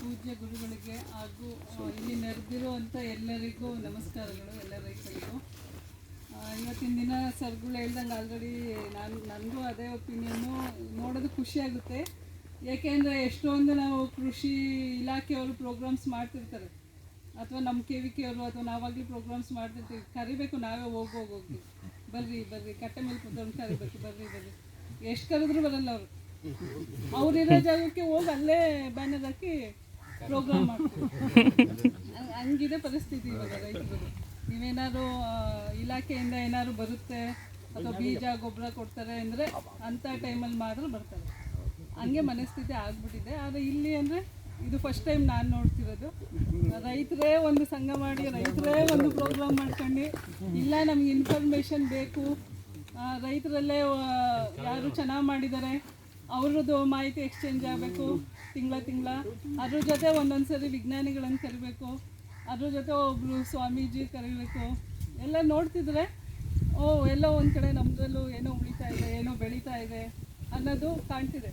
ಪೂಜ್ಯ ಗುರುಗಳಿಗೆ ಹಾಗೂ ಇಲ್ಲಿ ನೆರೆದಿರುವಂಥ ಎಲ್ಲರಿಗೂ ನಮಸ್ಕಾರಗಳು, ಎಲ್ಲ ರೈತರಿಗೂ. ಇವತ್ತಿನ ದಿನ ಸರ್ಗಳು ಹೇಳ್ದಂಗೆ ಆಲ್ರೆಡಿ ನಾನು, ನನಗೂ ಅದೇ ಒಪಿನಿಯನ್ನು ನೋಡೋದು ಖುಷಿ ಆಗುತ್ತೆ. ಏಕೆಂದರೆ ಎಷ್ಟೊಂದು ನಾವು ಕೃಷಿ ಇಲಾಖೆಯವರು ಪ್ರೋಗ್ರಾಮ್ಸ್ ಮಾಡ್ತಿರ್ತಾರೆ. ಅಥವಾ ನಮ್ಮ ಕೆ ವಿ ಕೆ ಅವರು ಅಥವಾ ನಾವಾಗಲಿ ಪ್ರೋಗ್ರಾಮ್ಸ್ ಮಾಡ್ತಿರ್ತೀವಿ. ಕರಿಬೇಕು, ನಾವೇ ಹೋಗಿ ಹೋಗಿ ಹೋಗಿ ಬರ್ರಿ ಬರ್ರಿ, ಕಟ್ಟೆ ಮೇಲೆ ಕೂತ್ಕೊಂಡು ಕರಿಬೇಕು, ಬರ್ರಿ ಬರ್ರಿ. ಎಷ್ಟು ಕರೆದ್ರು ಬರಲ್ಲ ಅವರು. ಅವ್ರಿರೋ ಜಾಗಕ್ಕೆ ಹೋಗಿ ಅಲ್ಲೇ ಬ್ಯಾನರ್ ಹಾಕಿ ಪ್ರೋಗ್ರಾಮ್ ಮಾಡ್ತೀವಿ. ಹಂಗ್- ಹಂಗಿದೆ ಪರಿಸ್ಥಿತಿ ಇವಾಗ ರೈತರು ನೀವೇನಾದ್ರು ಇಲಾಖೆಯಿಂದ ಏನಾದ್ರು ಬರುತ್ತೆ ಅಥವಾ ಬೀಜ, ಗೊಬ್ಬರ ಕೊಡ್ತಾರೆ ಅಂದರೆ ಅಂಥ ಟೈಮಲ್ಲಿ ಮಾತ್ರ ಬರ್ತಾರೆ. ಹಂಗೆ ಮನಸ್ಥಿತಿ ಆಗ್ಬಿಟ್ಟಿದೆ. ಆದರೆ ಇಲ್ಲಿ ಅಂದರೆ ಇದು ಫಸ್ಟ್ ಟೈಮ್ ನಾನು ನೋಡ್ತಿರೋದು. ರೈತರೇ ಒಂದು ಸಂಘ ಮಾಡಿ, ರೈತರೇ ಒಂದು ಪ್ರೋಗ್ರಾಮ್ ಮಾಡ್ಕೊಂಡು ಇಲ್ಲ ನಮ್ಗೆ ಇನ್ಫಾರ್ಮೇಷನ್ ಬೇಕು ರೈತರಲ್ಲೇ ಯಾರು ಚೆನ್ನಾಗಿ ಮಾಡಿದ್ದಾರೆ, ಅವ್ರದ್ದು ಮಾಹಿತಿ ಎಕ್ಸ್ಚೇಂಜ್ ಆಗಬೇಕು, ತಿಂಗಳ ತಿಂಗಳ. ಅದ್ರ ಜೊತೆ ಒಂದೊಂದು ಸರಿ ವಿಜ್ಞಾನಿಗಳನ್ನು ಕರಿಬೇಕು, ಅದ್ರ ಜೊತೆ ಒಬ್ಬರು ಸ್ವಾಮೀಜಿ ಕರಿಬೇಕು. ಎಲ್ಲ ನೋಡ್ತಿದ್ರೆ, ಓ, ಎಲ್ಲೋ ಒಂದು ಕಡೆ ನಮ್ಮದ್ರಲ್ಲೂ ಏನೋ ಉಳಿತಾ ಇದೆ, ಏನೋ ಬೆಳೀತಾ ಇದೆ ಅನ್ನೋದು ಕಾಣ್ತಿದೆ.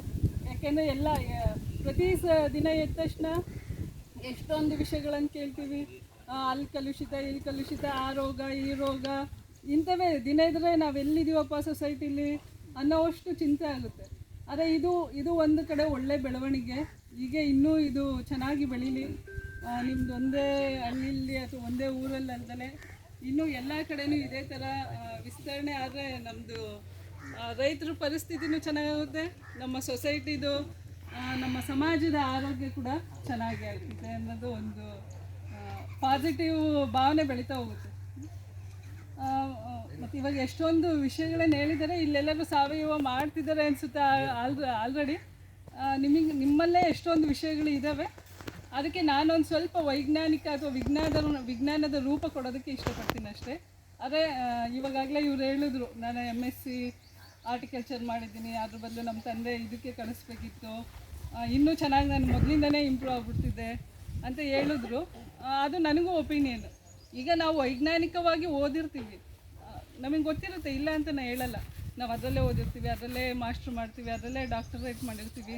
ಯಾಕೆಂದರೆ ಎಲ್ಲ ಪ್ರತಿ ಸ, ದಿನ ಎದ್ದ ತಕ್ಷಣ ಎಷ್ಟೊಂದು ವಿಷಯಗಳನ್ನು ಕೇಳ್ತೀವಿ. ಅಲ್ಲಿ ಕಲುಷಿತ, ಇಲ್ಲಿ ಕಲುಷಿತ, ಆ ರೋಗ, ಈ ರೋಗ ಇಂಥವೇ ದಿನ ಇದ್ರೆ ನಾವು ಎಲ್ಲಿದ್ದೀವಪ್ಪ ಸೊಸೈಟಿಲಿ ಅನ್ನೋವಷ್ಟು ಚಿಂತೆ ಆಗುತ್ತೆ. ಆದರೆ ಇದು ಇದು ಒಂದು ಕಡೆ ಒಳ್ಳೆ ಬೆಳವಣಿಗೆ. ಹೀಗೆ ಇನ್ನೂ ಇದು ಚೆನ್ನಾಗಿ ಬೆಳೀಲಿ. ನಿಮ್ದು ಒಂದೇ ಹಳ್ಳಿಲಿ ಅಥವಾ ಒಂದೇ ಊರಲ್ಲಿ ಅಲ್ದಲೆ ಇನ್ನೂ ಎಲ್ಲ ಕಡೆನೂ ಇದೇ ಥರ ವಿಸ್ತರಣೆ ಆದರೆ ನಮ್ಮದು ರೈತರ ಪರಿಸ್ಥಿತಿನೂ ಚೆನ್ನಾಗುತ್ತೆ. ನಮ್ಮ ಸೊಸೈಟಿದು ನಮ್ಮ ಸಮಾಜದ ಆರೋಗ್ಯ ಕೂಡ ಚೆನ್ನಾಗಿ ಆಗುತ್ತೆ ಅನ್ನೋದು ಒಂದು ಪಾಸಿಟಿವ್ ಭಾವನೆ ಬೆಳೀತಾ ಹೋಗುತ್ತೆ. ಮತ್ತು ಇವಾಗ ಎಷ್ಟೊಂದು ವಿಷಯಗಳನ್ನ ಹೇಳಿದ್ದಾರೆ ಇಲ್ಲೆಲ್ಲರೂ ಸಾವಯವ ಮಾಡ್ತಿದ್ದಾರೆ ಅನಿಸುತ್ತೆ ಆಲ್ರ ಆಲ್ರೆಡಿ. ನಿಮಗೆ, ನಿಮ್ಮಲ್ಲೇ ಎಷ್ಟೊಂದು ವಿಷಯಗಳು ಇದ್ದಾವೆ ಅದಕ್ಕೆ ನಾನೊಂದು ಸ್ವಲ್ಪ ವೈಜ್ಞಾನಿಕ ಅಥವಾ ವಿಜ್ಞಾನದ ವಿಜ್ಞಾನದ ರೂಪ ಕೊಡೋದಕ್ಕೆ ಇಷ್ಟಪಡ್ತೀನಿ ಅಷ್ಟೇ. ಅದೇ ಇವಾಗಲೇ ಇವ್ರು ಹೇಳಿದ್ರು, ನಾನು ಎಂ ಎಸ್ ಸಿ ಆರ್ಟಿಕಲ್ಚರ್ ಮಾಡಿದ್ದೀನಿ, ಅದ್ರ ಬದಲು ನಮ್ಮ ತಂದೆ ಇದಕ್ಕೆ ಕಳಿಸ್ಬೇಕಿತ್ತು. ಇನ್ನೂ ಚೆನ್ನಾಗಿ ನಾನು ಮೊದಲಿಂದನೇ ಇಂಪ್ರೂವ್ ಆಗ್ಬಿಡ್ತಿದ್ದೆ ಅಂತ ಹೇಳಿದ್ರು. ಅದು ನನಗೂ ಒಪಿನಿಯನ್ ಈಗ ನಾವು ವೈಜ್ಞಾನಿಕವಾಗಿ ಓದಿರ್ತೀವಿ. ನಮಗೆ ಗೊತ್ತಿರುತ್ತೆ, ಇಲ್ಲ ಅಂತ ನಾನು ಹೇಳಲ್ಲ. ನಾವು ಅದರಲ್ಲೇ ಓದಿರ್ತೀವಿ, ಅದರಲ್ಲೇ ಮಾಸ್ಟ್ರ್ ಮಾಡ್ತೀವಿ, ಅದರಲ್ಲೇ ಡಾಕ್ಟರೇಟ್ ಮಾಡಿರ್ತೀವಿ.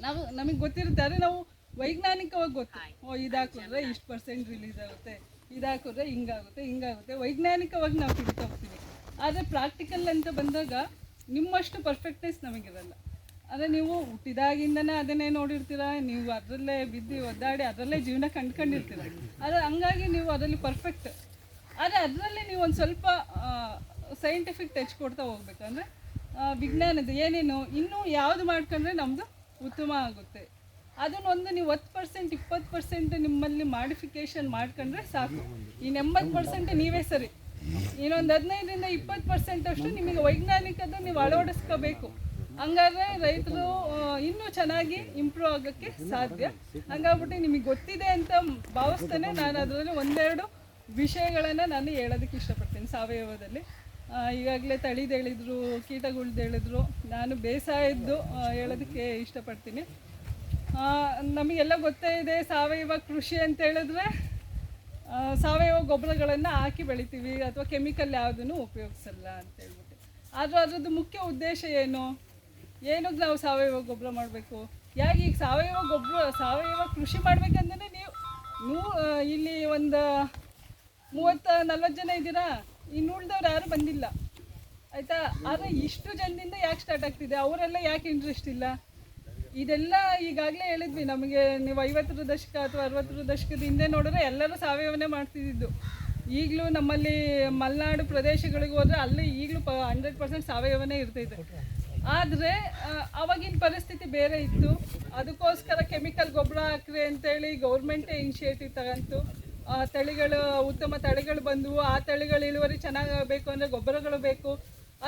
ನಾವು, ನಮಗೆ ಗೊತ್ತಿರುತ್ತೆ, ಆದರೆ ನಾವು ವೈಜ್ಞಾನಿಕವಾಗಿ ಗೊತ್ತು. ಓ ಇದಾಕಿದ್ರೆ ಇಷ್ಟು ಪರ್ಸೆಂಟ್ ರಿಲೀಸ್ ಆಗುತ್ತೆ ಇದಾಕಿದ್ರೆ ಹಿಂಗಾಗುತ್ತೆ ಹಿಂಗಾಗುತ್ತೆ. ವೈಜ್ಞಾನಿಕವಾಗಿ ನಾವು ತಿಳ್ಕೊಳ್ತೀವಿ. ಆದರೆ ಪ್ರಾಕ್ಟಿಕಲ್ ಅಂತ ಬಂದಾಗ ನಿಮ್ಮಷ್ಟು ಪರ್ಫೆಕ್ಟ್ನೆಸ್ ನಮಗಿರಲ್ಲ. ಆದರೆ ನೀವು ಹುಟ್ಟಿದಾಗಿಂದನೇ ಅದನ್ನೇ ನೋಡಿರ್ತೀರ, ನೀವು ಅದರಲ್ಲೇ ಬಿದ್ದು ಒದ್ದಾಡಿ ಅದರಲ್ಲೇ ಜೀವನ ಕಂಡ್ಕೊಂಡಿರ್ತೀರ. ಆದರೆ ಹಂಗಾಗಿ ನೀವು ಅದರಲ್ಲಿ ಪರ್ಫೆಕ್ಟ್ ಆದರೆ ಅದರಲ್ಲಿ ನೀವು ಒಂದು ಸ್ವಲ್ಪ ಸೈಂಟಿಫಿಕ್ ಟಚ್ ಕೊಡ್ತಾ ಹೋಗ್ಬೇಕು. ಅಂದರೆ ವಿಜ್ಞಾನದ ಏನೇನು ಇನ್ನೂ ಯಾವುದು ಮಾಡ್ಕೊಂಡ್ರೆ ನಮ್ಮದು ಉತ್ತಮ ಆಗುತ್ತೆ. ಅದನ್ನೊಂದು ನೀವು ಹತ್ತು ಪರ್ಸೆಂಟ್ ಇಪ್ಪತ್ತು ಪರ್ಸೆಂಟ್ ನಿಮ್ಮಲ್ಲಿ ಮಾಡಿಫಿಕೇಶನ್ ಮಾಡ್ಕೊಂಡ್ರೆ ಸಾಕು. ಇನ್ನು ಎಂಬತ್ತು ಪರ್ಸೆಂಟ್ ನೀವೇ ಸರಿ. ಇನ್ನೊಂದು ಹದಿನೈದರಿಂದ ಇಪ್ಪತ್ತು ಪರ್ಸೆಂಟ್ ಅಷ್ಟು ನಿಮಗೆ ವೈಜ್ಞಾನಿಕದ್ದು ನೀವು ಅಳವಡಿಸ್ಕೋಬೇಕು. ಹಂಗಾದ್ರೆ ರೈತರು ಇನ್ನೂ ಚೆನ್ನಾಗಿ ಇಂಪ್ರೂವ್ ಆಗೋಕ್ಕೆ ಸಾಧ್ಯ. ಹಂಗಾಗ್ಬಿಟ್ಟು ನಿಮಗೆ ಗೊತ್ತಿದೆ ಅಂತ ಭಾವಿಸ್ತೇನೆ ನಾನು ಅದರಲ್ಲಿ ಒಂದೆರಡು ವಿಷಯಗಳನ್ನು ನಾನು ಹೇಳೋದಕ್ಕೆ ಇಷ್ಟಪಡ್ತೀನಿ ಸಾವಯವದಲ್ಲಿ. ಈಗಾಗಲೇ ತಳಿದೇಳಿದ್ರು ಹೇಳಿದ್ರು ನಾನು ಬೇಸಾಯದ್ದು ಹೇಳೋದಕ್ಕೆ ಇಷ್ಟಪಡ್ತೀನಿ. ನಮಗೆಲ್ಲ ಗೊತ್ತೇ ಇದೆ, ಸಾವಯವ ಕೃಷಿ ಅಂತ ಹೇಳಿದ್ರೆ ಸಾವಯವ ಗೊಬ್ಬರಗಳನ್ನು ಹಾಕಿ ಬೆಳಿತೀವಿ, ಅಥವಾ ಕೆಮಿಕಲ್ ಯಾವುದನ್ನು ಉಪಯೋಗಿಸಲ್ಲ ಅಂತ ಹೇಳ್ಬಿಟ್ಟು. ಆದರೂ ಅದರದ್ದು ಮುಖ್ಯ ಉದ್ದೇಶ ಏನು? ಏನಕ್ಕೆ ನಾವು ಸಾವಯವ ಗೊಬ್ಬರ ಮಾಡಬೇಕು? ಯಾಕೆ ಈಗ ಸಾವಯವ ಗೊಬ್ಬರ, ಸಾವಯವ ಕೃಷಿ ಮಾಡ್ಬೇಕಂದ್ರೆ ನೀವು ನೂ ಇಲ್ಲಿ ಒಂದು ಮೂವತ್ತು ನಲ್ವತ್ತು ಜನ ಇದ್ದೀರಾ? ಇನ್ನು ಉಳ್ದವ್ರು ಯಾರು ಬಂದಿಲ್ಲ. ಆಯಿತಾ? ಆದರೆ ಇಷ್ಟು ಜನದಿಂದ ಯಾಕೆ ಸ್ಟಾರ್ಟ್ ಆಗ್ತಿದೆ? ಅವರೆಲ್ಲ ಯಾಕೆ ಇಂಟ್ರೆಸ್ಟ್ ಇಲ್ಲ? ಇದೆಲ್ಲ ಈಗಾಗಲೇ ಹೇಳಿದ್ವಿ ನಮಗೆ, ನೀವು ಐವತ್ತರ ದಶಕ ಅಥವಾ ಅರವತ್ತರ ದಶಕದ ಹಿಂದೆ ನೋಡಿದ್ರೆ ಎಲ್ಲರೂ ಸಾವಯವನೇ ಮಾಡ್ತಿದ್ದಿದ್ದು. ಈಗಲೂ ನಮ್ಮಲ್ಲಿ ಮಲೆನಾಡು ಪ್ರದೇಶಗಳಿಗೆ ಹೋದರೆ ಅಲ್ಲಿ ಈಗಲೂ ಪ ಹಂಡ್ರೆಡ್ ಪರ್ಸೆಂಟ್ ಸಾವಯವನೇ ಇರ್ತೈತೆ ಆದರೆ ಅವಾಗಿನ ಪರಿಸ್ಥಿತಿ ಬೇರೆ ಇತ್ತು. ಅದಕ್ಕೋಸ್ಕರ ಕೆಮಿಕಲ್ ಗೊಬ್ಬರ ಹಾಕ್ರಿ ಅಂತೇಳಿ ಗೌರ್ಮೆಂಟೇ ಇನಿಷಿಯೇಟಿವ್ ತಗಂತು. ತಳಿಗಳು, ಉತ್ತಮ ತಳಿಗಳು ಬಂದವು. ಆ ತಳಿಗಳು ಇಳುವರಿ ಚೆನ್ನಾಗಬೇಕು ಅಂದರೆ ಗೊಬ್ಬರಗಳು ಬೇಕು.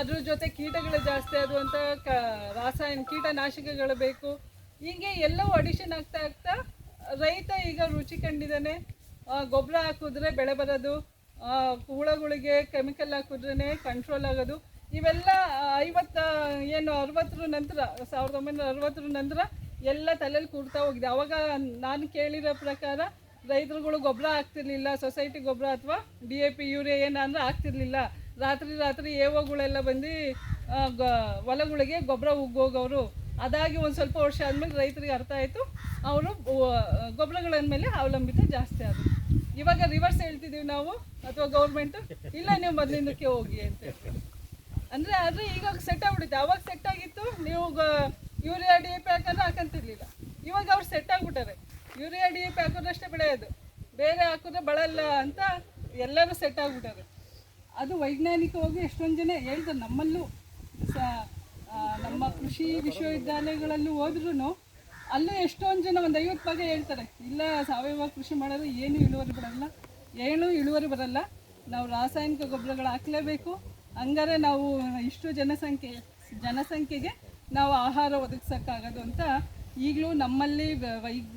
ಅದ್ರ ಜೊತೆ ಕೀಟಗಳು ಜಾಸ್ತಿ ಆಗುವಂಥ ಕ, ರಾಸಾಯನಿಕ ಕೀಟನಾಶಕಗಳು ಬೇಕು. ಹೀಗೆ ಎಲ್ಲವೂ ಅಡಿಷನ್ ಆಗ್ತಾ ಆಗ್ತಾ ರೈತ ಈಗ ರುಚಿ ಕಂಡಿದ್ದಾನೆ. ಗೊಬ್ಬರ ಹಾಕಿದ್ರೆ ಬೆಳೆ ಬರೋದು. ಹುಳಗಳಿಗೆ ಕೆಮಿಕಲ್ ಹಾಕಿದ್ರೇ ಕಂಟ್ರೋಲ್ ಆಗೋದು. ಇವೆಲ್ಲ ಐವತ್ತ, ಏನು, ಅರವತ್ತರ ನಂತರ, ಸಾವಿರದ ಒಂಬೈನೂರ ಅರವತ್ತರ ನಂತರ ಎಲ್ಲ ತಲೆಯಲ್ಲಿ ಕೂಡ್ತಾ ಹೋಗಿದೆ. ಅವಾಗ ನಾನು ಕೇಳಿರೋ ಪ್ರಕಾರ ರೈತರುಗಳು ಗೊಬ್ಬರ ಹಾಕ್ತಿರ್ಲಿಲ್ಲ ಸೊಸೈಟಿ ಗೊಬ್ಬರ ಅಥವಾ ಡಿ ಎ ಪಿ ಯೂರಿಯಾ ಏನಾದರೂ ಹಾಕ್ತಿರ್ಲಿಲ್ಲ. ರಾತ್ರಿ ರಾತ್ರಿ ಏವೋಗಳೆಲ್ಲ ಬಂದು ಹೊಲಗಳಿಗೆ ಗೊಬ್ಬರ ಉಗ್ಗೋಗವರು. ಅದಾಗಿ ಒಂದು ಸ್ವಲ್ಪ ವರ್ಷ ಆದಮೇಲೆ ರೈತರಿಗೆ ಅರ್ಥ ಆಯಿತು. ಅವರು ಗೊಬ್ಬರಗಳ ಮೇಲೆ ಅವಲಂಬಿತ ಜಾಸ್ತಿ ಆದರು. ಇವಾಗ ರಿವರ್ಸ್ ಹೇಳ್ತಿದ್ದೀವಿ ನಾವು, ಅಥವಾ ಗೌರ್ಮೆಂಟು ಇಲ್ಲ, ನೀವು ಮೊದಲಿಂದಕ್ಕೆ ಹೋಗಿ ಅಂತ ಅಂದರೆ ಆದರೆ ಈಗ ಸೆಟ್ ಆಗ್ಬಿಡುತ್ತೆ. ಅವಾಗ ಸೆಟ್ ಆಗಿತ್ತು, ನೀವು ಯೂರಿಯಾ ಡಿ ಪಿ ಹಾಕಂದ್ರೆ ಹಾಕಂತಿರ್ಲಿಲ್ಲ. ಇವಾಗ ಅವ್ರು ಸೆಟ್ ಆಗ್ಬಿಟ್ಟಾರೆ ಯೂರಿಯಾ ಡಿ ಪಿ ಹಾಕೋದಷ್ಟೇ ಬೆಳೆಯೋದು ಬೇರೆ ಹಾಕಿದ್ರೆ ಬಳಲ್ಲ ಅಂತ ಎಲ್ಲರೂ ಸೆಟ್ ಆಗ್ಬಿಟ್ಟಾರೆ ಅದು ವೈಜ್ಞಾನಿಕವಾಗಿ ಎಷ್ಟೊಂದು ಜನ ಹೇಳ್ತಾರೆ ನಮ್ಮಲ್ಲೂ ಸ ನಮ್ಮ ಕೃಷಿ ವಿಶ್ವವಿದ್ಯಾಲಯಗಳಲ್ಲೂ ಹೋದ್ರೂ ಅಲ್ಲೂ ಎಷ್ಟೊಂದು ಜನ ಒಂದು ಐವತ್ತು ಭಾಗ ಹೇಳ್ತಾರೆ. ಇಲ್ಲ, ಸಾವಯವ ಕೃಷಿ ಮಾಡೋದು ಏನು ಇಳುವರಿ ಬರಲ್ಲ, ಏನು ಇಳುವರಿ ಬರಲ್ಲ. ನಾವು ರಾಸಾಯನಿಕ ಗೊಬ್ಬರಗಳು ಹಾಕಲೇಬೇಕು. ಹಂಗಾರೆ ನಾವು ಇಷ್ಟು ಜನಸಂಖ್ಯೆ, ಜನಸಂಖ್ಯೆಗೆ ನಾವು ಆಹಾರ ಒದಗಿಸೋಕ್ಕಾಗೋದು ಅಂತ ಈಗಲೂ ನಮ್ಮಲ್ಲಿ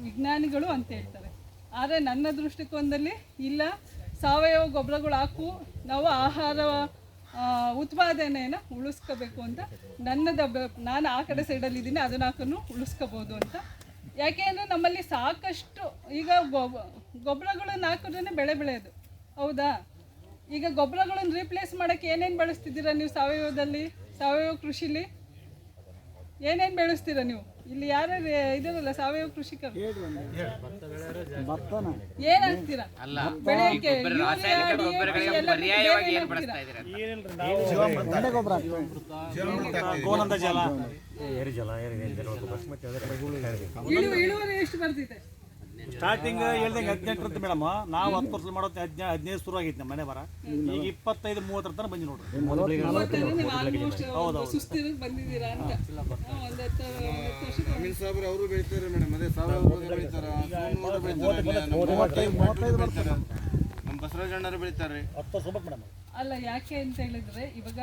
ವಿಜ್ಞಾನಿಗಳು ಅಂತ ಹೇಳ್ತಾರೆ. ಆದರೆ ನನ್ನ ದೃಷ್ಟಿಕೋನದಲ್ಲಿ ಇಲ್ಲ. ಸಾವಯವ ಗೊಬ್ಬರಗಳು ಹಾಕು, ನಾವು ಆಹಾರ ಉತ್ಪಾದನೆಯನ್ನು ಉಳಿಸ್ಕೋಬೇಕು ಅಂತ ನನ್ನದ ನಾನು ಆ ಕಡೆ ಸೈಡಲ್ಲಿ ಇದ್ದೀನಿ, ಅದನ್ನ ಹಾಕೋನು ಉಳಿಸ್ಕೋಬೋದು ಅಂತ. ಯಾಕೆ ಅಂದರೆ ನಮ್ಮಲ್ಲಿ ಸಾಕಷ್ಟು ಈಗ ಗೊಬ್ಬ ಗೊಬ್ಬರಗಳನ್ನು ಹಾಕಿದ್ರೇ ಬೆಳೆ ಬೆಳೆಯೋದು. ಹೌದಾ? ಈಗ ಗೊಬ್ಬರಗಳನ್ನ ರೀಪ್ಲೇಸ್ ಮಾಡೋಕ್ಕೆ ಏನೇನು ಬಳಸ್ತಿದ್ದೀರಾ ನೀವು ಸಾವಯವದಲ್ಲಿ ಸಾವಯವ ಕೃಷಿಲಿ? ಏನೇನು ಬೆಳೆಸ್ತೀರಾ ನೀವು? ಇಲ್ಲಿ ಯಾರು ಇದಾರಲ್ಲ ಸಾವಯವ ಕೃಷಿಕರು? ಏನಾಗ್ತೀರಾ ಬೆಳೆಯಕ್ಕೆ ಇಳುವರಿ ಎಷ್ಟು ಬರ್ತಿದೆ ಸ್ಟಾರ್ಟಿಂಗ್ ಹೇಳ್ದಂಗೆ ಹದಿನೆಂಟು ಇರುತ್ತೆ ಮೇಡಮ್. ನಾವು ಹತ್ತು ವರ್ಷ ಮಾಡೋದು ಹದಿನೈದು ಹದಿನೈದು ಶುರು ಆಗಿತ್ತು ನಮ್ಮ ಮನೆ ಬರ. ಈಗ ಇಪ್ಪತ್ತೈದು ಮೂವತ್ತರ ತನಕ ಬಂದಿ ನೋಡ್ರಿ. ಇವತ್ತೇನೆ ನೀವು ಆಲ್ಮೋಸ್ಟ್ ಸುಸ್ತಿರಿಗೆ ಬಂದಿದ್ದೀರಾ ಅಂತ. ಹಾ, ಒಂದ್ ಹತ್ತು ಒಂದ್ ಹತ್ತು ವರ್ಷ ಅನಿಲ್ ಸಾಬ್ರೆ ಅವರು ಬೆಳಿತಾರೆ ಮೇಡಮ್. ಅದೇ ಸಾವಿರ ಬೆಳಿತಾರ. ನಮ್ಮ ಬಸವರಾಜ ಅಣ್ಣರು ಬೆಳಿತಾರೆ. ಅಲ್ಲ ಯಾಕೆ ಅಂತ ಹೇಳಿದ್ರೆ ಇವಾಗ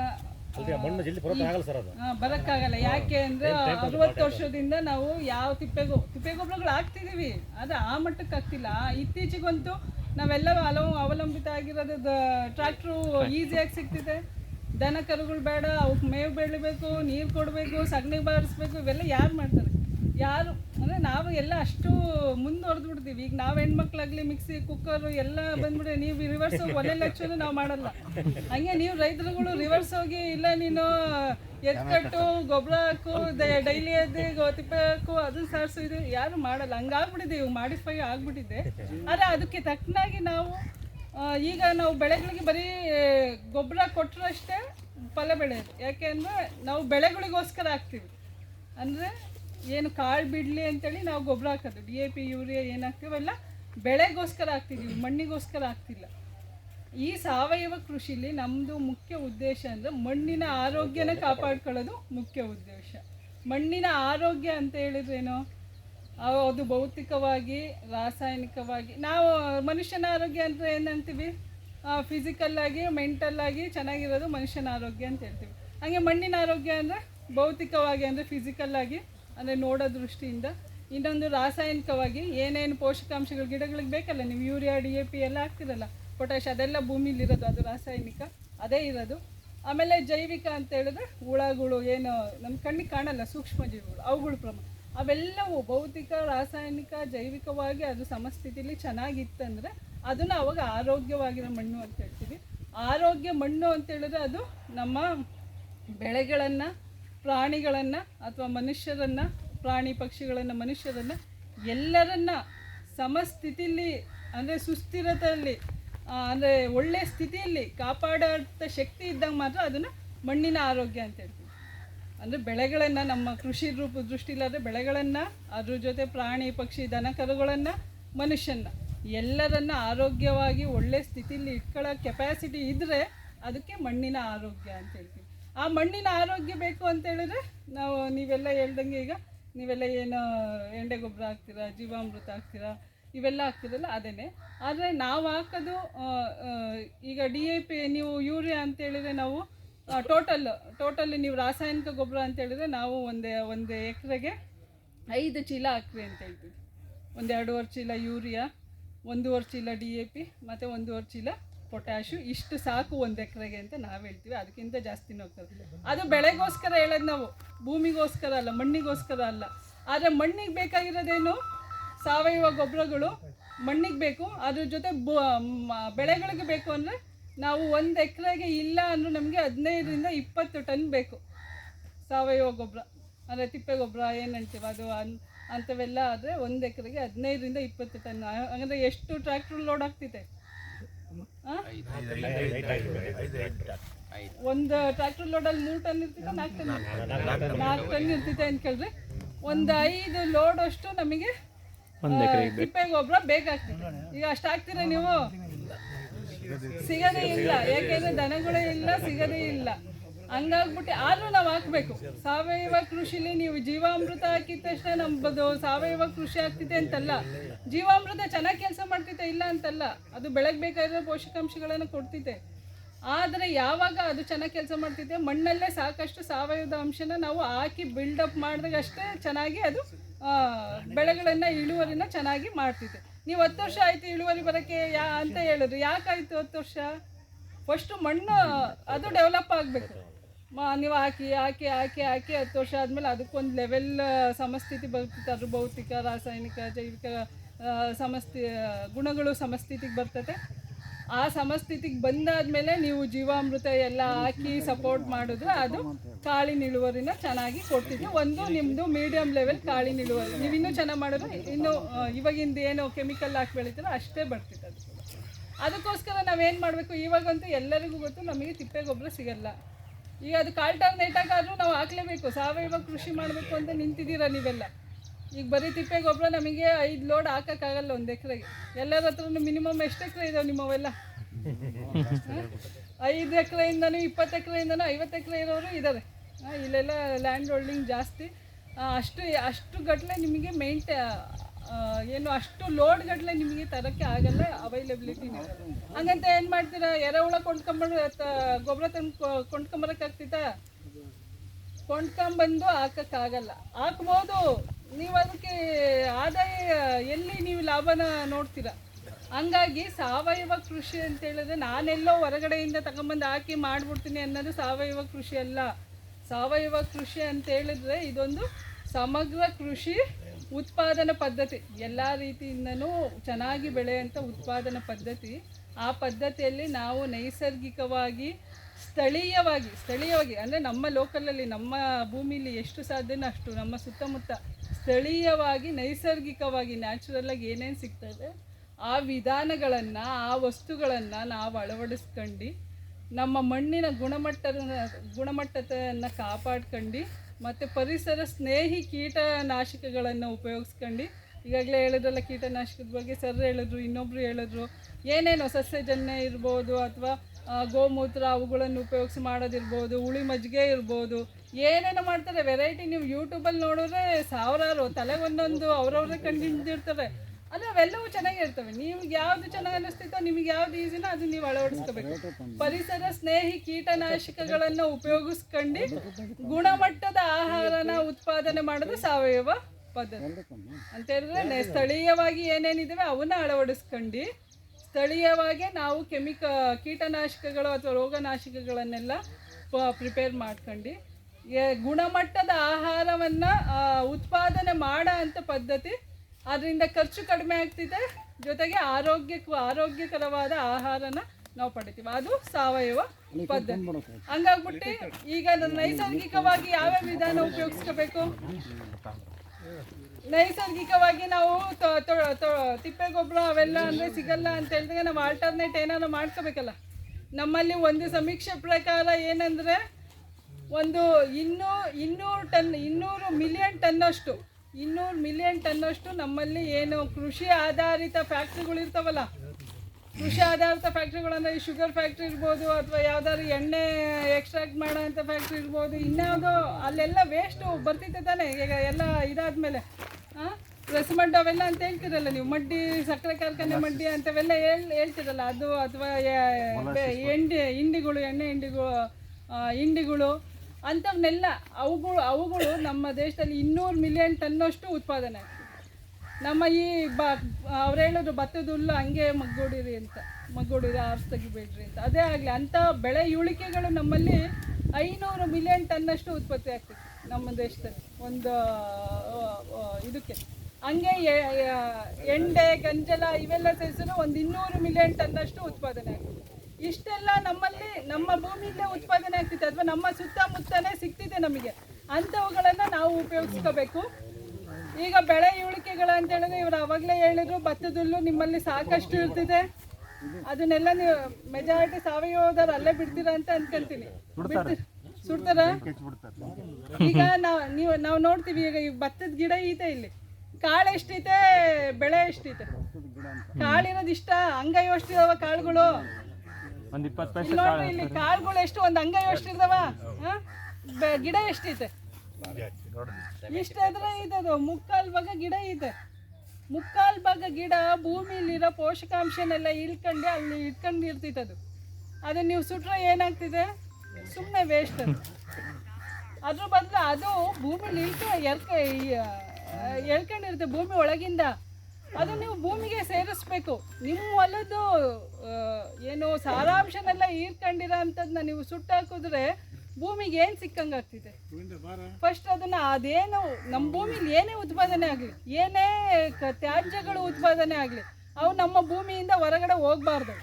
ಮಣ್ಣು ಜಲ್ದಿ ಆಗಲ್ಲ ಸರ್ ಅದು. ಬರಕ್ಕಾಗಲ್ಲ. ಯಾಕೆ ಅಂದ್ರೆ ಅರವತ್ತು ವರ್ಷದಿಂದ ನಾವು ಯಾವ ತಿಪ್ಪೆಗೂ ತಿಪ್ಪೆ ಗೊಬ್ಬರಗಳು ಹಾಕ್ತಿದೀವಿ ಅದು ಆ ಮಟ್ಟಕ್ಕೆ ಆಗ್ತಿಲ್ಲ. ಇತ್ತೀಚೆಗಂತೂ ನಾವೆಲ್ಲ ಹಲವು ಅವಲಂಬಿತ ಆಗಿರೋದು ಟ್ರ್ಯಾಕ್ಟ್ರು ಈಸಿಯಾಗಿ ಸಿಗ್ತಿದೆ. ದನ ಕರುಗಳು ಬೇಡ ಅವಕ್ಕೆ ಮೇವು ಬೆಳಿಬೇಕು ನೀರು ಕೊಡಬೇಕು ಸಗಣಿ ಬಾರಿಸ್ಬೇಕು ಇವೆಲ್ಲ ಯಾರು ಮಾಡ್ತಾರೆ? ಯಾರು, ಅಂದರೆ ನಾವು ಎಲ್ಲ ಅಷ್ಟು ಮುಂದುವರೆದು ಬಿಡ್ತೀವಿ. ಈಗ ನಾವು ಹೆಣ್ಮಕ್ಳಾಗಲಿ ಮಿಕ್ಸಿ ಕುಕ್ಕರು ಎಲ್ಲ ಬಂದ್ಬಿಡಿ, ನೀವು ರಿವರ್ಸ್ ಒಲೆಲ್ಲ ಹಚ್ಚೋದು ನಾವು ಮಾಡಲ್ಲ. ಹಂಗೆ ನೀವು ರೈತರುಗಳು ರಿವರ್ಸ್ ಹೋಗಿ, ಇಲ್ಲ ನೀನು ಎತ್ಕಟ್ಟು ಗೊಬ್ಬರ ಹಾಕು ಡೈಲಿ ಎದ್ದು ತಿಪ್ಪೆ ಹಾಕು, ಅದನ್ನ ಸಾರಿಸು, ಇದು ಯಾರು ಮಾಡಲ್ಲ. ಹಂಗಾಗ್ಬಿಟ್ಟಿದೆ ಇವು ಮಾಡಿಫೈ ಆಗ್ಬಿಟ್ಟಿದೆ. ಆದರೆ ಅದಕ್ಕೆ ತಕ್ಕನಾಗಿ ನಾವು ಈಗ ನಾವು ಬೆಳೆಗಳಿಗೆ ಬರೀ ಗೊಬ್ಬರ ಕೊಟ್ಟರಷ್ಟೇ ಫಲ ಬೆಳೆಯೋದು ಯಾಕೆ ಅಂದರೆ ನಾವು ಬೆಳೆಗಳಿಗೋಸ್ಕರ ಹಾಕ್ತೀವಿ. ಅಂದರೆ ಏನು ಕಾಳು ಬಿಡಲಿ ಅಂತೇಳಿ ನಾವು ಗೊಬ್ಬರ ಹಾಕೋದು. ಡಿ ಎ ಪಿ ಯೂರಿಯಾ ಏನು ಹಾಕ್ತೀವಲ್ಲ ಬೆಳೆಗೋಸ್ಕರ ಹಾಕ್ತಿದ್ದೀವಿ ಮಣ್ಣಿಗೋಸ್ಕರ ಹಾಕ್ತಿಲ್ಲ. ಈ ಸಾವಯವ ಕೃಷಿಲಿ ನಮ್ಮದು ಮುಖ್ಯ ಉದ್ದೇಶ ಅಂದರೆ ಮಣ್ಣಿನ ಆರೋಗ್ಯನ ಕಾಪಾಡ್ಕೊಳ್ಳೋದು ಮುಖ್ಯ ಉದ್ದೇಶ. ಮಣ್ಣಿನ ಆರೋಗ್ಯ ಅಂತ ಹೇಳಿದ್ರೇನು? ಅದು ಭೌತಿಕವಾಗಿ, ರಾಸಾಯನಿಕವಾಗಿ, ನಾವು ಮನುಷ್ಯನ ಆರೋಗ್ಯ ಅಂದರೆ ಏನಂತೀವಿ? ಫಿಸಿಕಲ್ಲಾಗಿ ಮೆಂಟಲ್ಲಾಗಿ ಮೆಂಟಲ್ ಚೆನ್ನಾಗಿರೋದು ಮನುಷ್ಯನ ಆರೋಗ್ಯ ಅಂತ ಹೇಳ್ತೀವಿ. ಹಾಗೆ ಮಣ್ಣಿನ ಆರೋಗ್ಯ ಅಂದರೆ ಭೌತಿಕವಾಗಿ ಅಂದರೆ ಫಿಸಿಕಲ್ ಆಗಿ ಅಂದರೆ ನೋಡೋ ದೃಷ್ಟಿಯಿಂದ. ಇನ್ನೊಂದು ರಾಸಾಯನಿಕವಾಗಿ ಏನೇನು ಪೋಷಕಾಂಶಗಳು ಗಿಡಗಳಿಗೆ ಬೇಕಲ್ಲ, ನೀವು ಯೂರಿಯಾ, ಡಿ ಎ ಪಿ ಎಲ್ಲ ಹಾಕ್ತಿರಲ್ಲ, ಪೊಟ್ಯಾಶ್ ಅದೆಲ್ಲ ಭೂಮಿಲಿರೋದು ಅದು ರಾಸಾಯನಿಕ, ಅದೇ ಇರೋದು. ಆಮೇಲೆ ಜೈವಿಕ ಅಂತ ಹೇಳಿದ್ರೆ ಹುಳಗಳು, ಏನು ನಮ್ಮ ಕಣ್ಣಿಗೆ ಕಾಣಲ್ಲ ಸೂಕ್ಷ್ಮ ಜೀವಿಗಳು, ಅವುಗಳ ಪ್ರಮಾಣ. ಅವೆಲ್ಲವೂ ಭೌತಿಕ, ರಾಸಾಯನಿಕ, ಜೈವಿಕವಾಗಿ ಅದು ಸಮಸ್ಥಿತಿಲಿ ಚೆನ್ನಾಗಿತ್ತಂದರೆ ಅದನ್ನು ಅವಾಗ ಆರೋಗ್ಯವಾಗಿರೋ ಮಣ್ಣು ಅಂತ ಹೇಳ್ತೀವಿ. ಆರೋಗ್ಯ ಮಣ್ಣು ಅಂತ ಹೇಳಿದ್ರೆ ಅದು ನಮ್ಮ ಬೆಳೆಗಳನ್ನು ಪ್ರಾಣಿಗಳನ್ನು ಅಥವಾ ಮನುಷ್ಯರನ್ನು, ಪ್ರಾಣಿ ಪಕ್ಷಿಗಳನ್ನು, ಮನುಷ್ಯರನ್ನು ಎಲ್ಲರನ್ನ ಸಮಸ್ಥಿತಿಲಿ, ಅಂದರೆ ಸುಸ್ಥಿರತೆಯಲ್ಲಿ ಅಂದರೆ ಒಳ್ಳೆಯ ಸ್ಥಿತಿಯಲ್ಲಿ ಕಾಪಾಡೋಂಥ ಶಕ್ತಿ ಇದ್ದಾಗ ಮಾತ್ರ ಅದನ್ನು ಮಣ್ಣಿನ ಆರೋಗ್ಯ ಅಂತ ಹೇಳ್ತೀವಿ. ಅಂದರೆ ಬೆಳೆಗಳನ್ನು ನಮ್ಮ ಕೃಷಿ ರೂಪ ದೃಷ್ಟಿಲಾದರೆ ಬೆಳೆಗಳನ್ನು, ಅದ್ರ ಜೊತೆ ಪ್ರಾಣಿ, ಪಕ್ಷಿ ದನ ಕರುಗಳನ್ನು ಮನುಷ್ಯನ ಎಲ್ಲರನ್ನ ಆರೋಗ್ಯವಾಗಿ ಒಳ್ಳೆ ಸ್ಥಿತಿಲಿ ಇಟ್ಕೊಳ್ಳೋ ಕೆಪಾಸಿಟಿ ಇದ್ದರೆ ಅದಕ್ಕೆ ಮಣ್ಣಿನ ಆರೋಗ್ಯ ಅಂತ ಹೇಳ್ತೀವಿ. ಆ ಮಣ್ಣಿನ ಆರೋಗ್ಯ ಬೇಕು ಅಂತ ಹೇಳಿದ್ರೆ ನಾವು ನೀವೆಲ್ಲ ಹೇಳ್ದಂಗೆ ಈಗ ನೀವೆಲ್ಲ ಏನು ಎಂಡೆ ಗೊಬ್ಬರ ಹಾಕ್ತೀರಾ, ಜೀವಾಮೃತ ಹಾಕ್ತೀರಾ, ಇವೆಲ್ಲ ಹಾಕ್ತಿರಲ್ಲ ಅದೇನೆ ಆದರೆ ನಾವು ಹಾಕೋದು ಈಗ ಡಿ ಎ ಪಿ, ನೀವು ಯೂರಿಯಾ ಅಂತೇಳಿದರೆ ನಾವು ಟೋಟಲ್ ಟೋಟಲ್ ನೀವು ರಾಸಾಯನಿಕ ಗೊಬ್ಬರ ಅಂತ ಹೇಳಿದ್ರೆ ನಾವು ಒಂದೇ, ಒಂದು ಎಕರೆಗೆ ಐದು ಚೀಲ ಹಾಕ್ರಿ ಅಂತ ಹೇಳ್ತೀವಿ. ಒಂದು ಎರಡೂವರೆ ಚೀಲ ಯೂರಿಯಾ, ಒಂದೂವರೆ ಚೀಲ ಡಿ ಎ ಪಿ, ಮತ್ತು ಒಂದೂವರೆ ಚೀಲ ಪೊಟ್ಯಾಶು ಇಷ್ಟು ಸಾಕು ಒಂದು ಎಕರೆಗೆ ಅಂತ ನಾವು ಹೇಳ್ತೀವಿ. ಅದಕ್ಕಿಂತ ಜಾಸ್ತಿ ಹೋಗ್ತದೆ ಅದು ಬೆಳೆಗೋಸ್ಕರ ಹೇಳೋದು ನಾವು. ಭೂಮಿಗೋಸ್ಕರ ಅಲ್ಲ, ಮಣ್ಣಿಗೋಸ್ಕರ ಅಲ್ಲ. ಆದರೆ ಮಣ್ಣಿಗೆ ಬೇಕಾಗಿರೋದೇನು? ಸಾವಯವ ಗೊಬ್ಬರಗಳು ಮಣ್ಣಿಗೆ ಬೇಕು. ಅದ್ರ ಜೊತೆ ಬೆಳೆಗಳಿಗೆ ಬೇಕು ಅಂದರೆ ನಾವು ಒಂದು ಎಕರೆಗೆ ಇಲ್ಲ ಅಂದರೂ ನಮಗೆ ಹದಿನೈದರಿಂದ ಇಪ್ಪತ್ತು ಟನ್ ಬೇಕು. ಸಾವಯವ ಗೊಬ್ಬರ ಅಂದರೆ ತಿಪ್ಪೆ ಗೊಬ್ಬರ ಏನು ಅಂತೀವಿ ಅದು ಅನ್, ಅಂಥವೆಲ್ಲ ಆದರೆ ಒಂದು ಎಕರೆಗೆ ಹದಿನೈದರಿಂದ ಇಪ್ಪತ್ತು ಟನ್. ಅಂದರೆ ಎಷ್ಟು ಟ್ರ್ಯಾಕ್ಟ್ರ್ ಲೋಡ್ ಆಗ್ತಿದೆ? ಒಂದು ಟ್ರ್ಯಾಕ್ಟರ್ ಲೋಡಲ್ಲಿ ಮೂರು ಟನ್ ಇರ್ತಿತ್ತು ನಾಲ್ಕು ಟನ್ ನಾಲ್ಕು ಟನ್ ಇರ್ತಿದೆ ಅಂತ ಕೇಳಿದ್ರೆ? ಒಂದು ಐದು ಲೋಡ್ ಅಷ್ಟು ನಮಗೆ ತಿಪ್ಪೆ ಗೊಬ್ಬರ ಬೇಕಾಗ್ತದೆ ಈಗ ಅಷ್ಟು ಹಾಕ್ತೀರಾ ನೀವು? ಸಿಗದೇ ಇಲ್ಲ. ಯಾಕೆಂದ್ರೆ ದನಗಳೇ ಇಲ್ಲ ಸಿಗದೇ ಇಲ್ಲ. ಹಂಗಾಗ್ಬಿಟ್ಟು ಆದ್ರೂ ನಾವು ಹಾಕ್ಬೇಕು. ಸಾವಯವ ಕೃಷಿಲಿ ನೀವು ಜೀವಾಮೃತ ಹಾಕಿದ ತಕ್ಷಣ ನಮ್ಮದು ಸಾವಯವ ಕೃಷಿ ಆಗ್ತಿದೆ ಅಂತಲ್ಲ. ಜೀವಾಮೃತ ಚೆನ್ನಾಗಿ ಕೆಲಸ ಮಾಡ್ತಿದ್ದೆ ಇಲ್ಲ ಅಂತಲ್ಲ, ಅದು ಬೆಳಗ್ಗೆ ಬೇಕಾಗಿರೋ ಪೋಷಕಾಂಶಗಳನ್ನು ಕೊಡ್ತಿದೆ. ಆದರೆ ಯಾವಾಗ ಅದು ಚೆನ್ನಾಗಿ ಕೆಲಸ ಮಾಡ್ತಿದೆ, ಮಣ್ಣಲ್ಲೇ ಸಾಕಷ್ಟು ಸಾವಯವದ ಅಂಶನ ನಾವು ಹಾಕಿ ಬಿಲ್ಡಪ್ ಮಾಡಿದಾಗ ಅಷ್ಟೇ ಚೆನ್ನಾಗಿ ಅದು ಬೆಳೆಗಳನ್ನು ಬೆಳೆಗಳನ್ನ ಇಳುವರಿನ ಚೆನ್ನಾಗಿ ಮಾಡ್ತಿದೆ. ನೀವು ಹತ್ತು ವರ್ಷ ಆಯ್ತು ಇಳುವರಿ ಬರೋಕ್ಕೆ ಯಾ, ಅಂತ ಹೇಳಿದ್ರು. ಯಾಕಾಯಿತು ಹತ್ತು ವರ್ಷ? ಫಸ್ಟು ಮಣ್ಣು ಅದು ಡೆವಲಪ್ ಆಗಬೇಕು. ನೀವು ಹಾಕಿ ಹಾಕಿ ಹಾಕಿ ಹಾಕಿ ಹತ್ತು ವರ್ಷ ಆದಮೇಲೆ ಅದಕ್ಕೊಂದು ಲೆವೆಲ್ ಸಮಸ್ಥಿತಿ ಬರ್ತೈತೆ. ಅದ್ರ ಭೌತಿಕ, ರಾಸಾಯನಿಕ, ಜೈವಿಕ ಸಮಸ್ಥಿ, ಗುಣಗಳು ಸಮಸ್ಥಿತಿಗೆ ಬರ್ತದೆ ಆ ಸಮಸ್ಥಿತಿಗೆ ಬಂದಾದ್ಮೇಲೆ ನೀವು ಜೀವಾಮೃತ ಎಲ್ಲ ಹಾಕಿ ಸಪೋರ್ಟ್ ಮಾಡಿದ್ರೆ ಅದು ಕಾಳಿನ ಇಳುವರಿನ ಚೆನ್ನಾಗಿ ಕೊಡ್ತಿದ್ದೆ ಒಂದು ನಿಮ್ಮದು ಮೀಡಿಯಂ ಲೆವೆಲ್ ಕಾಳಿನ ಇಳುವರಿ ನೀವು ಇನ್ನೂ ಚೆನ್ನಾಗಿ ಮಾಡಿದ್ರೆ ಇನ್ನು ಇವಾಗಿಂದ ಏನು ಕೆಮಿಕಲ್ ಹಾಕಿ ಬೆಳಿತೀರೋ ಅಷ್ಟೇ ಬರ್ತಿತ್ತು ಅದು ಅದಕ್ಕೋಸ್ಕರ ನಾವೇನು ಮಾಡಬೇಕು? ಇವಾಗಂತೂ ಎಲ್ಲರಿಗೂ ಗೊತ್ತು ನಮಗೆ ತಿಪ್ಪೆ ಗೊಬ್ಬರ ಸಿಗಲ್ಲ. ಈಗ ಅದು ಕಾಲ್ಟಾರ್ ನೆಟ್ಟಾಗಾದ್ರೂ ನಾವು ಹಾಕ್ಲೇಬೇಕು. ಸಾವಯವ ಕೃಷಿ ಮಾಡಬೇಕು ಅಂತ ನಿಂತಿದ್ದೀರ ನೀವೆಲ್ಲ? ಈಗ ಬರೀ ತಿಪ್ಪೆ ಗೊಬ್ಬರ ನಮಗೆ ಐದು ಲೋಡ್ ಹಾಕೋಕ್ಕಾಗಲ್ಲ ಒಂದು ಎಕರೆಗೆ. ಎಲ್ಲರ ಹತ್ರನೂ ಮಿನಿಮಮ್ ಎಷ್ಟು ಎಕರೆ ಇದಾವೆ ನಿಮ್ಮವೆಲ್ಲ? ಐದು ಎಕರೆಯಿಂದನೂ ಇಪ್ಪತ್ತು ಎಕರೆಯಿಂದನೂ ಐವತ್ತು ಎಕರೆ ಇರೋರು ಇದ್ದಾರೆ ಇಲ್ಲೆಲ್ಲ ಲ್ಯಾಂಡ್ ಹೋಲ್ಡಿಂಗ್ ಜಾಸ್ತಿ. ಅಷ್ಟು ಅಷ್ಟು ಗಟ್ಟಲೆ ನಿಮಗೆ ಮೇಂಟೆ ಏನು ಅಷ್ಟು ಲೋಡ್ ಗಟ್ಟಲೆ ನಿಮಗೆ ತರಕ್ಕೆ ಆಗಲ್ಲ ಅವೈಲಬಿಲಿಟಿ ಹಂಗಂತ ಏನು ಮಾಡ್ತೀರಾ? ಎರೆಹುಳ ಕೊಂಡ್ಕೊಂಡ್ ಗೊಬ್ಬರ ತಂದು ಕೊಂಡ್ಕೊಂಬರಕ್ಕಾಗ್ತಿತ್ತಾ ಕೊಂಡ್ಕೊಂಬಂದು ಹಾಕಕ್ಕಾಗಲ್ಲ ಹಾಕ್ಬೋದು. ನೀವು ಅದಕ್ಕೆ ಆದಾಯ, ಎಲ್ಲಿ ನೀವು ಲಾಭನ ನೋಡ್ತೀರಾ? ಹಂಗಾಗಿ ಸಾವಯವ ಕೃಷಿ ಅಂತ ಹೇಳಿದ್ರೆ ನಾನೆಲ್ಲೋ ಹೊರಗಡೆಯಿಂದ ತಗೊಂಬಂದು ಹಾಕಿ ಮಾಡ್ಬಿಡ್ತೀನಿ ಅನ್ನೋದು ಸಾವಯವ ಕೃಷಿ ಅಲ್ಲ. ಸಾವಯವ ಕೃಷಿ ಅಂತ ಹೇಳಿದ್ರೆ ಇದೊಂದು ಸಮಗ್ರ ಕೃಷಿ. ಉತ್ಪಾದನಾ ಪದ್ಧತಿ, ಎಲ್ಲ ರೀತಿಯಿಂದನೂ ಚೆನ್ನಾಗಿ ಬೆಳೆಯುವಂಥ ಉತ್ಪಾದನಾ ಪದ್ಧತಿ. ಆ ಪದ್ಧತಿಯಲ್ಲಿ ನಾವು ನೈಸರ್ಗಿಕವಾಗಿ, ಸ್ಥಳೀಯವಾಗಿ ಸ್ಥಳೀಯವಾಗಿ, ಅಂದರೆ ನಮ್ಮ ಲೋಕಲಲ್ಲಿ ನಮ್ಮ ಭೂಮಿಲಿ ಎಷ್ಟು ಸಾಧ್ಯನೋ ಅಷ್ಟು, ನಮ್ಮ ಸುತ್ತಮುತ್ತ ಸ್ಥಳೀಯವಾಗಿ, ನೈಸರ್ಗಿಕವಾಗಿ ನ್ಯಾಚುರಲಾಗಿ ಏನೇನು ಸಿಗ್ತದೆ ಆ ವಿಧಾನಗಳನ್ನು, ಆ ವಸ್ತುಗಳನ್ನು ನಾವು ಅಳವಡಿಸ್ಕೊಂಡು, ನಮ್ಮ ಮಣ್ಣಿನ ಗುಣಮಟ್ಟದ ಗುಣಮಟ್ಟತೆಯನ್ನು ಕಾಪಾಡ್ಕೊಂಡು ಮತ್ತು ಪರಿಸರ ಸ್ನೇಹಿ ಕೀಟನಾಶಕಗಳನ್ನು ಉಪಯೋಗಿಸ್ಕೊಂಡು. ಈಗಾಗಲೇ ಹೇಳಿದ್ರಲ್ಲ ಕೀಟನಾಶಕದ ಬಗ್ಗೆ ಸರ್ ಹೇಳಿದ್ರು, ಇನ್ನೊಬ್ರು ಹೇಳಿದ್ರು. ಏನೇನು ಸಸ್ಯಜನ್ಯ ಇರ್ಬೋದು ಅಥವಾ ಗೋಮೂತ್ರ ಅವುಗಳನ್ನು ಉಪಯೋಗಿಸಿ ಮಾಡೋದಿರ್ಬೋದು, ಹುಳಿ ಮಜ್ಜಿಗೆ ಇರ್ಬೋದು, ಏನೇನೋ ಮಾಡ್ತಾರೆ. ವೆರೈಟಿ ನೀವು ಯೂಟ್ಯೂಬಲ್ಲಿ ನೋಡಿದ್ರೆ ಸಾವಿರಾರು, ತಲೆ ಒಂದೊಂದು ಅವ್ರವ್ರೇ ಕಂಡು ಹಿಡಿದಿರ್ತಾರೆ. ಅಂದರೆ ಅವೆಲ್ಲವೂ ಚೆನ್ನಾಗಿರ್ತವೆ ನಿಮ್ಗೆ ಯಾವ್ದು ಚೆನ್ನಾಗಿ ಅನಿಸ್ತೈತೋ ನಿಮಗೆ ಯಾವ್ದು ಈಸಿನೋ ಅದು ನೀವು ಅಳವಡಿಸ್ಕೋಬೇಕು. ಪರಿಸರ ಸ್ನೇಹಿ ಕೀಟನಾಶಕಗಳನ್ನು ಉಪಯೋಗಿಸ್ಕೊಂಡು ಗುಣಮಟ್ಟದ ಆಹಾರನ ಉತ್ಪಾದನೆ ಮಾಡೋದು ಸಾವಯವ ಪದ್ಧತಿ. ಅಂತ ಹೇಳಿದ್ರೆ ಸ್ಥಳೀಯವಾಗಿ ಏನೇನಿದಾವೆ ಅವನ್ನ ಅಳವಡಿಸ್ಕೊಂಡು ಸ್ಥಳೀಯವಾಗಿ ನಾವು ಕೆಮಿಕ, ಕೀಟನಾಶಕಗಳು ಅಥವಾ ರೋಗನಾಶಕಗಳನ್ನೆಲ್ಲ ಪ್ರಿಪೇರ್ ಮಾಡ್ಕೊಂಡು ಗುಣಮಟ್ಟದ ಆಹಾರವನ್ನು ಉತ್ಪಾದನೆ ಮಾಡೋ ಅಂಥ ಪದ್ಧತಿ ಅದರಿಂದ ಖರ್ಚು ಕಡಿಮೆ ಆಗ್ತಿದೆ. ಜೊತೆಗೆ ಆರೋಗ್ಯಕ್ಕೂ ಆರೋಗ್ಯಕರವಾದ ಆಹಾರನ ನಾವು ಪಡಿತೀವಿ. ಅದು ಸಾವಯವ ಪದ್ಧತಿ. ಹಂಗಾಗ್ಬಿಟ್ಟು ಈಗ ನೈಸರ್ಗಿಕವಾಗಿ ಯಾವ್ಯಾವ ವಿಧಾನ ಉಪಯೋಗಿಸ್ಕೋಬೇಕು? ನೈಸರ್ಗಿಕವಾಗಿ ನಾವು ತಿಪ್ಪೆ ಗೊಬ್ಬರ ಅವೆಲ್ಲ ಅಂದ್ರೆ ಸಿಗಲ್ಲ ಅಂತ ಹೇಳಿದ್ರೆ ನಾವು ಆಲ್ಟರ್ನೇಟ್ ಏನಾದ್ರು ಮಾಡ್ಕೋಬೇಕಲ್ಲ. ನಮ್ಮಲ್ಲಿ ಒಂದು ಸಮೀಕ್ಷೆ ಪ್ರಕಾರ ಏನಂದ್ರೆ ಒಂದು ಇನ್ನೂ ಇನ್ನೂರು ಟನ್, ಇನ್ನೂರು ಮಿಲಿಯನ್ ಟನ್ನಷ್ಟು ಇನ್ನೂರು ಮಿಲಿಯನ್ ಟನ್ನಷ್ಟು ನಮ್ಮಲ್ಲಿ ಏನು ಕೃಷಿ ಆಧಾರಿತ ಫ್ಯಾಕ್ಟ್ರಿಗಳು ಇರ್ತಾವಲ್ಲ? ಕೃಷಿ ಆಧಾರಿತ ಫ್ಯಾಕ್ಟ್ರಿಗಳಂದ್ರೆ ಈ ಶುಗರ್ ಫ್ಯಾಕ್ಟ್ರಿ ಇರ್ಬೋದು ಅಥವಾ ಯಾವ್ದಾದ್ರು ಎಣ್ಣೆ ಎಕ್ಸ್ಟ್ರಾಕ್ಟ್ ಮಾಡೋ ಅಂಥ ಫ್ಯಾಕ್ಟ್ರಿ ಇರ್ಬೋದು ಇನ್ಯಾವುದೋ ಅಲ್ಲೆಲ್ಲ ವೇಸ್ಟು ಬರ್ತಿತ್ತು ತಾನೇ. ಈಗ ಎಲ್ಲ ಇದಾದ್ಮೇಲೆ ಹಾಂ ರಸಮಡ್ಡು ಅವೆಲ್ಲ ಅಂತ ಹೇಳ್ತಿರಲ್ಲ ನೀವು ಮಡ್ಡಿ ಸಕ್ಕರೆ ಕಾರ್ಖಾನೆ ಮಡ್ಡಿ ಅಂತವೆಲ್ಲ ಹೇಳ್ ಹೇಳ್ತಿರಲ್ಲ. ಅದು ಅಥವಾ ಎಂಡಿ ಹಿಂಡಿಗಳು ಎಣ್ಣೆ ಹಿಂಡಿಗಳು ಹಿಂಡಿಗಳು ಅಂಥವನ್ನೆಲ್ಲ ಅವುಗಳು ಅವುಗಳು ನಮ್ಮ ದೇಶದಲ್ಲಿ ಇನ್ನೂರು ಮಿಲಿಯನ್ ಟನ್ನಷ್ಟು ಉತ್ಪಾದನೆ ನಮ್ಮ ಈ ಬ, ಅವ್ರು ಹೇಳಿದ್ರು ಭತ್ತದ ಹುಲ್ಲು ಹಂಗೆ ಮಗ್ಗೂಡಿರಿ ಅಂತ, ಮಗ್ಗೂಡಿರಿ, ಆರ್ಸ್ ತೆಗಿಬೇಡ್ರಿ ಅಂತ. ಅದೇ ಆಗಲಿ, ಅಂಥ ಬೆಳೆ ಇಳಿಕೆಗಳು ನಮ್ಮಲ್ಲಿ ಐನೂರು ಮಿಲಿಯನ್ ಟನ್ನಷ್ಟು ಉತ್ಪತ್ತಿ ಆಗ್ತದೆ ನಮ್ಮ ದೇಶದಲ್ಲಿ. ಒಂದು ಇದಕ್ಕೆ. ಹಂಗೆ ಎಂಡೆ, ಗಂಜಲ ಇವೆಲ್ಲ ಸೇರಿಸಿದ್ರೆ ಒಂದು ಇನ್ನೂರು ಮಿಲಿಯನ್ ಟನ್ನಷ್ಟು ಉತ್ಪಾದನೆ ಆಗ್ತದೆ. ಇಷ್ಟೆಲ್ಲ ನಮ್ಮಲ್ಲಿ ನಮ್ಮ ಭೂಮಿಯಿಂದ ಉತ್ಪಾದನೆ ಆಗ್ತಿತ್ತು ಅಥವಾ ನಮ್ಮ ಸುತ್ತಮುತ್ತನೇ ಸಿಗ್ತಿದೆ ನಮಗೆ. ಅಂಥವುಗಳನ್ನು ನಾವು ಉಪಯೋಗಿಸ್ಕೋಬೇಕು. ಈಗ ಬೆಳೆ ಇಳಿಕೆಗಳು ಅಂತ ಹೇಳಿದ್ರೆ ಇವರು ಅವಾಗಲೇ ಹೇಳಿದ್ರು ಭತ್ತದಲ್ಲೂ ನಿಮ್ಮಲ್ಲಿ ಸಾಕಷ್ಟು ಇರ್ತಿದೆ ಅದನ್ನೆಲ್ಲ ನೀವು ಮೆಜಾರಿಟಿ ಸಾವಯವದವ್ರು ಅಲ್ಲೇ ಬಿಡ್ತೀರಾ ಅಂತ ಅನ್ಕೊಂತೀನಿ. ಸುಡ್ತಾರ? ಈಗ ನಾವು ನೀವು ನಾವು ನೋಡ್ತೀವಿ ಈಗ ಈ ಭತ್ತದ ಗಿಡ ಇದೆ ಇಲ್ಲಿ. ಕಾಳು ಎಷ್ಟೈತೆ ಬೆಳೆ ಎಷ್ಟೈತೆ ಕಾಳಿರೋದು ಇಷ್ಟ? ಅಂಗೈ ಎಷ್ಟಿದಾವ ಕಾಳುಗಳು? ಒಂದ್ ಇಪ್ಪತ್ತು ಪೈಸೆ ನೋಡ್ರಿ ಇಲ್ಲಿ ಕಾಳುಗಳು ಎಷ್ಟು? ಒಂದು ಅಂಗ ಎಷ್ಟಿರ್ದಾವ ಗಿಡ ಎಷ್ಟೈತೆ ಇಷ್ಟಾದ್ರೆ ಇದದು ಮುಕ್ಕಾಲ್ ಭಾಗ ಗಿಡ ಇದೆ. ಮುಕ್ಕಾಲ್ ಭಾಗ ಗಿಡ ಭೂಮಿಲಿರೋ ಪೋಷಕಾಂಶನೆಲ್ಲ ಇಳ್ಕೊಂಡು ಅಲ್ಲಿ ಇಟ್ಕೊಂಡು ಅದು. ಅದನ್ನ ನೀವು ಸುಟ್ರೆ ಏನಾಗ್ತಿದೆ? ಸುಮ್ಮನೆ ವೇಸ್ಟ್ ಅದು. ಅದ್ರ ಬದಲು ಅದು ಭೂಮಿಲಿ ಇಳ್ಕ ಎಳ್ಕ ಎಳ್ಕೊಂಡಿರುತ್ತೆ ಭೂಮಿ ಒಳಗಿಂದ. ಅದು ನೀವು ಭೂಮಿಗೆ ಸೇರಿಸ್ಬೇಕು. ನಿಮ್ಮ ಹೊಲದ್ದು ಏನು ಸಾರಾಂಶನೆಲ್ಲ ಹೀರ್ಕೊಂಡಿರೋ ಅಂಥದ್ದನ್ನ ನೀವು ಸುಟ್ಟಾಕಿದ್ರೆ ಭೂಮಿಗೆ ಏನು ಸಿಕ್ಕಂಗೆ ಆಗ್ತಿದೆ? ಫಸ್ಟ್ ಅದನ್ನ ಅದೇನು ನಮ್ಮ ಭೂಮಿಲಿ ಏನೇ ಉತ್ಪಾದನೆ ಆಗಲಿ ಏನೇ ತ್ಯಾಜ್ಯಗಳು ಉತ್ಪಾದನೆ ಆಗಲಿ ಅವು ನಮ್ಮ ಭೂಮಿಯಿಂದ ಹೊರಗಡೆ ಹೋಗ್ಬಾರ್ದು.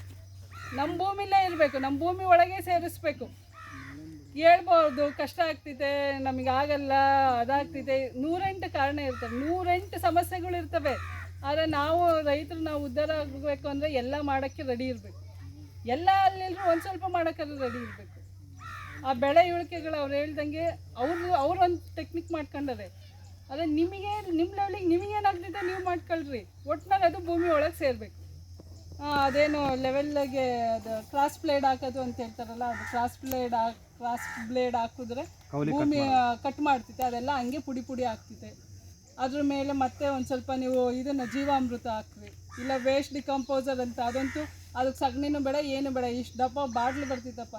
ನಮ್ಮ ಭೂಮಿಲೇ ಇರಬೇಕು ನಮ್ಮ ಭೂಮಿ ಒಳಗೆ ಸೇರಿಸ್ಬೇಕು. ಹೇಳ್ಬಾರ್ದು ಕಷ್ಟ ಆಗ್ತಿದೆ ನಮಗೆ ಆಗಲ್ಲ ಅದಾಗ್ತಿದೆ ನೂರೆಂಟು ಕಾರಣ ಇರ್ತವೆ ನೂರೆಂಟು ಸಮಸ್ಯೆಗಳು ಇರ್ತವೆ. ಆದರೆ ನಾವು ರೈತರು ನಾವು ಉದ್ಧಾರ ಆಗಬೇಕು ಅಂದರೆ ಎಲ್ಲ ಮಾಡೋಕ್ಕೆ ರೆಡಿ ಇರಬೇಕು. ಎಲ್ಲ ಅಲ್ಲಿಲ್ಲರೂ ಒಂದು ಸ್ವಲ್ಪ ಮಾಡೋಕ್ಕಾದ್ರೂ ರೆಡಿ ಇರಬೇಕು. ಆ ಬೆಳೆ ಇಳಿಕೆಗಳು ಅವ್ರು ಹೇಳ್ದಂಗೆ ಅವರು ಅವ್ರು ಅವ್ರೊಂದು ಟೆಕ್ನಿಕ್ ಮಾಡ್ಕೊಂಡರೆ ಅದೇ ನಿಮಗೆ ನಿಮ್ಮ ಲೆವೆಲಿಗೆ ನಿಮಗೇನಾಗ್ತಿದೆ ನೀವು ಮಾಡ್ಕೊಳ್ರಿ. ಒಟ್ಟಿನಾಗ ಅದು ಭೂಮಿ ಒಳಗೆ ಸೇರಬೇಕು. ಅದೇನು ಲೆವೆಲ್ಗೆ ಅದು ಕ್ರಾಸ್ ಬ್ಲೇಡ್ ಹಾಕೋದು ಅಂತ ಹೇಳ್ತಾರಲ್ಲ ಅದು ಕ್ರಾಸ್ ಬ್ಲೇಡ್ ಕ್ರಾಸ್ ಬ್ಲೇಡ್ ಹಾಕಿದ್ರೆ ಭೂಮಿ ಕಟ್ ಮಾಡ್ತಿತ್ತೆ. ಅದೆಲ್ಲ ಹಂಗೆ ಪುಡಿ ಪುಡಿ ಆಗ್ತಿದೆ ಅದ್ರ ಮೇಲೆ ಮತ್ತೆ ಒಂದು ಸ್ವಲ್ಪ ನೀವು ಇದನ್ನು ಜೀವಾಮೃತ ಹಾಕ್ರಿ. ಇಲ್ಲ ವೇಸ್ಟ್ ಡಿಕಂಪೋಸರ್ ಅಂತ ಅದಂತೂ ಅದಕ್ಕೆ ಸಗಣಿನೂ ಬೇಡ ಏನು ಬೇಡ ಇಷ್ಟು ದಪ್ಪ ಬಾಟ್ಲು ಬರ್ತಿತ್ತಪ್ಪ.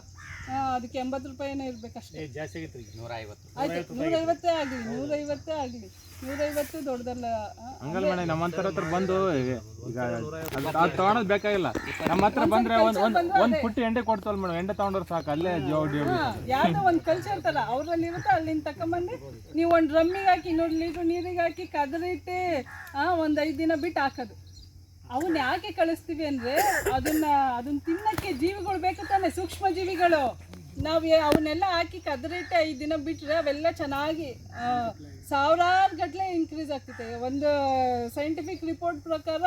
ಅದಕ್ಕೆ ಎಂಬತ್ತು ರೂಪಾಯಿನೇ ಇರಬೇಕಷ್ಟೇ ಜಾಸ್ತಿ ಆಗೈತೆ ಈಗ ಆಯ್ತು ನೂರೈವತ್ತೇ ಆಗಲಿ ನೂರೈವತ್ತೇ ಆಗಲಿ. ನೂರೈವತ್ತು ದೊಡ್ಡದಲ್ಲ ಹಂಗಲ್ಲ ಹಂಗಲ್ ಮೇಡಮ್ ನಮ್ಮ ಹತ್ರ ಹತ್ರ ಬಂದು ಈಗ ಅದು ತಗೊಳೋದು ಬೇಕಾಗಿಲ್ಲ. ನಮ್ಮ ಹತ್ರ ಬಂದ್ರೆ ಒಂದ್ ಒಂದು ಒಂದ್ ಪುಟ್ಟಿ ಎಂಡೆ ಕೊಡ್ತವಲ್ಲ ಮೇಡಮ್ ಎಂಡೆ ತಗೊಂಡ್ರೆ ಸಾಕು ಅಲ್ಲೇ ಜೋಡಿ ಹಾ, ಯಾವ್ದೋ ಒಂದು ಕಲ್ಚರ್ ತರ ಅವ್ರಲ್ಲಿ ಇರುತ್ತೆ ಅಲ್ಲಿಂದ ತಕೊಂಬಂದು ನೀವು ಒಂದು ಡ್ರಮ್ಮಿಗೆ ಹಾಕಿ ಇನ್ನೂರು ಲೀಟ್ರ್ ನೀರಿಗೆ ಹಾಕಿ ಕದರಿಟ್ಟು ಆ ಒಂದು ಐದು ದಿನ ಬಿಟ್ಟು ಹಾಕೋದು. ಅವನ್ನ ಯಾಕೆ ಕಳಿಸ್ತೀವಿ ಅಂದ್ರೆ ಅದನ್ನ ಅದನ್ನ ತಿನ್ನಕ್ಕೆ ಜೀವಿಗಳು ಬೇಕು ತಾನೆ, ಸೂಕ್ಷ್ಮ ಜೀವಿಗಳು. ನಾವು ಅವನ್ನೆಲ್ಲ ಹಾಕಿ ಕದರಿಟ್ಟು ಐದು ದಿನ ಬಿಟ್ರೆ ಅವೆಲ್ಲ ಚೆನ್ನಾಗಿ ಸಾವಿರಾರು ಗಟ್ಟಲೆ ಇನ್ಕ್ರೀಸ್ ಆಗ್ತೈತೆ. ಒಂದು ಸೈಂಟಿಫಿಕ್ ರಿಪೋರ್ಟ್ ಪ್ರಕಾರ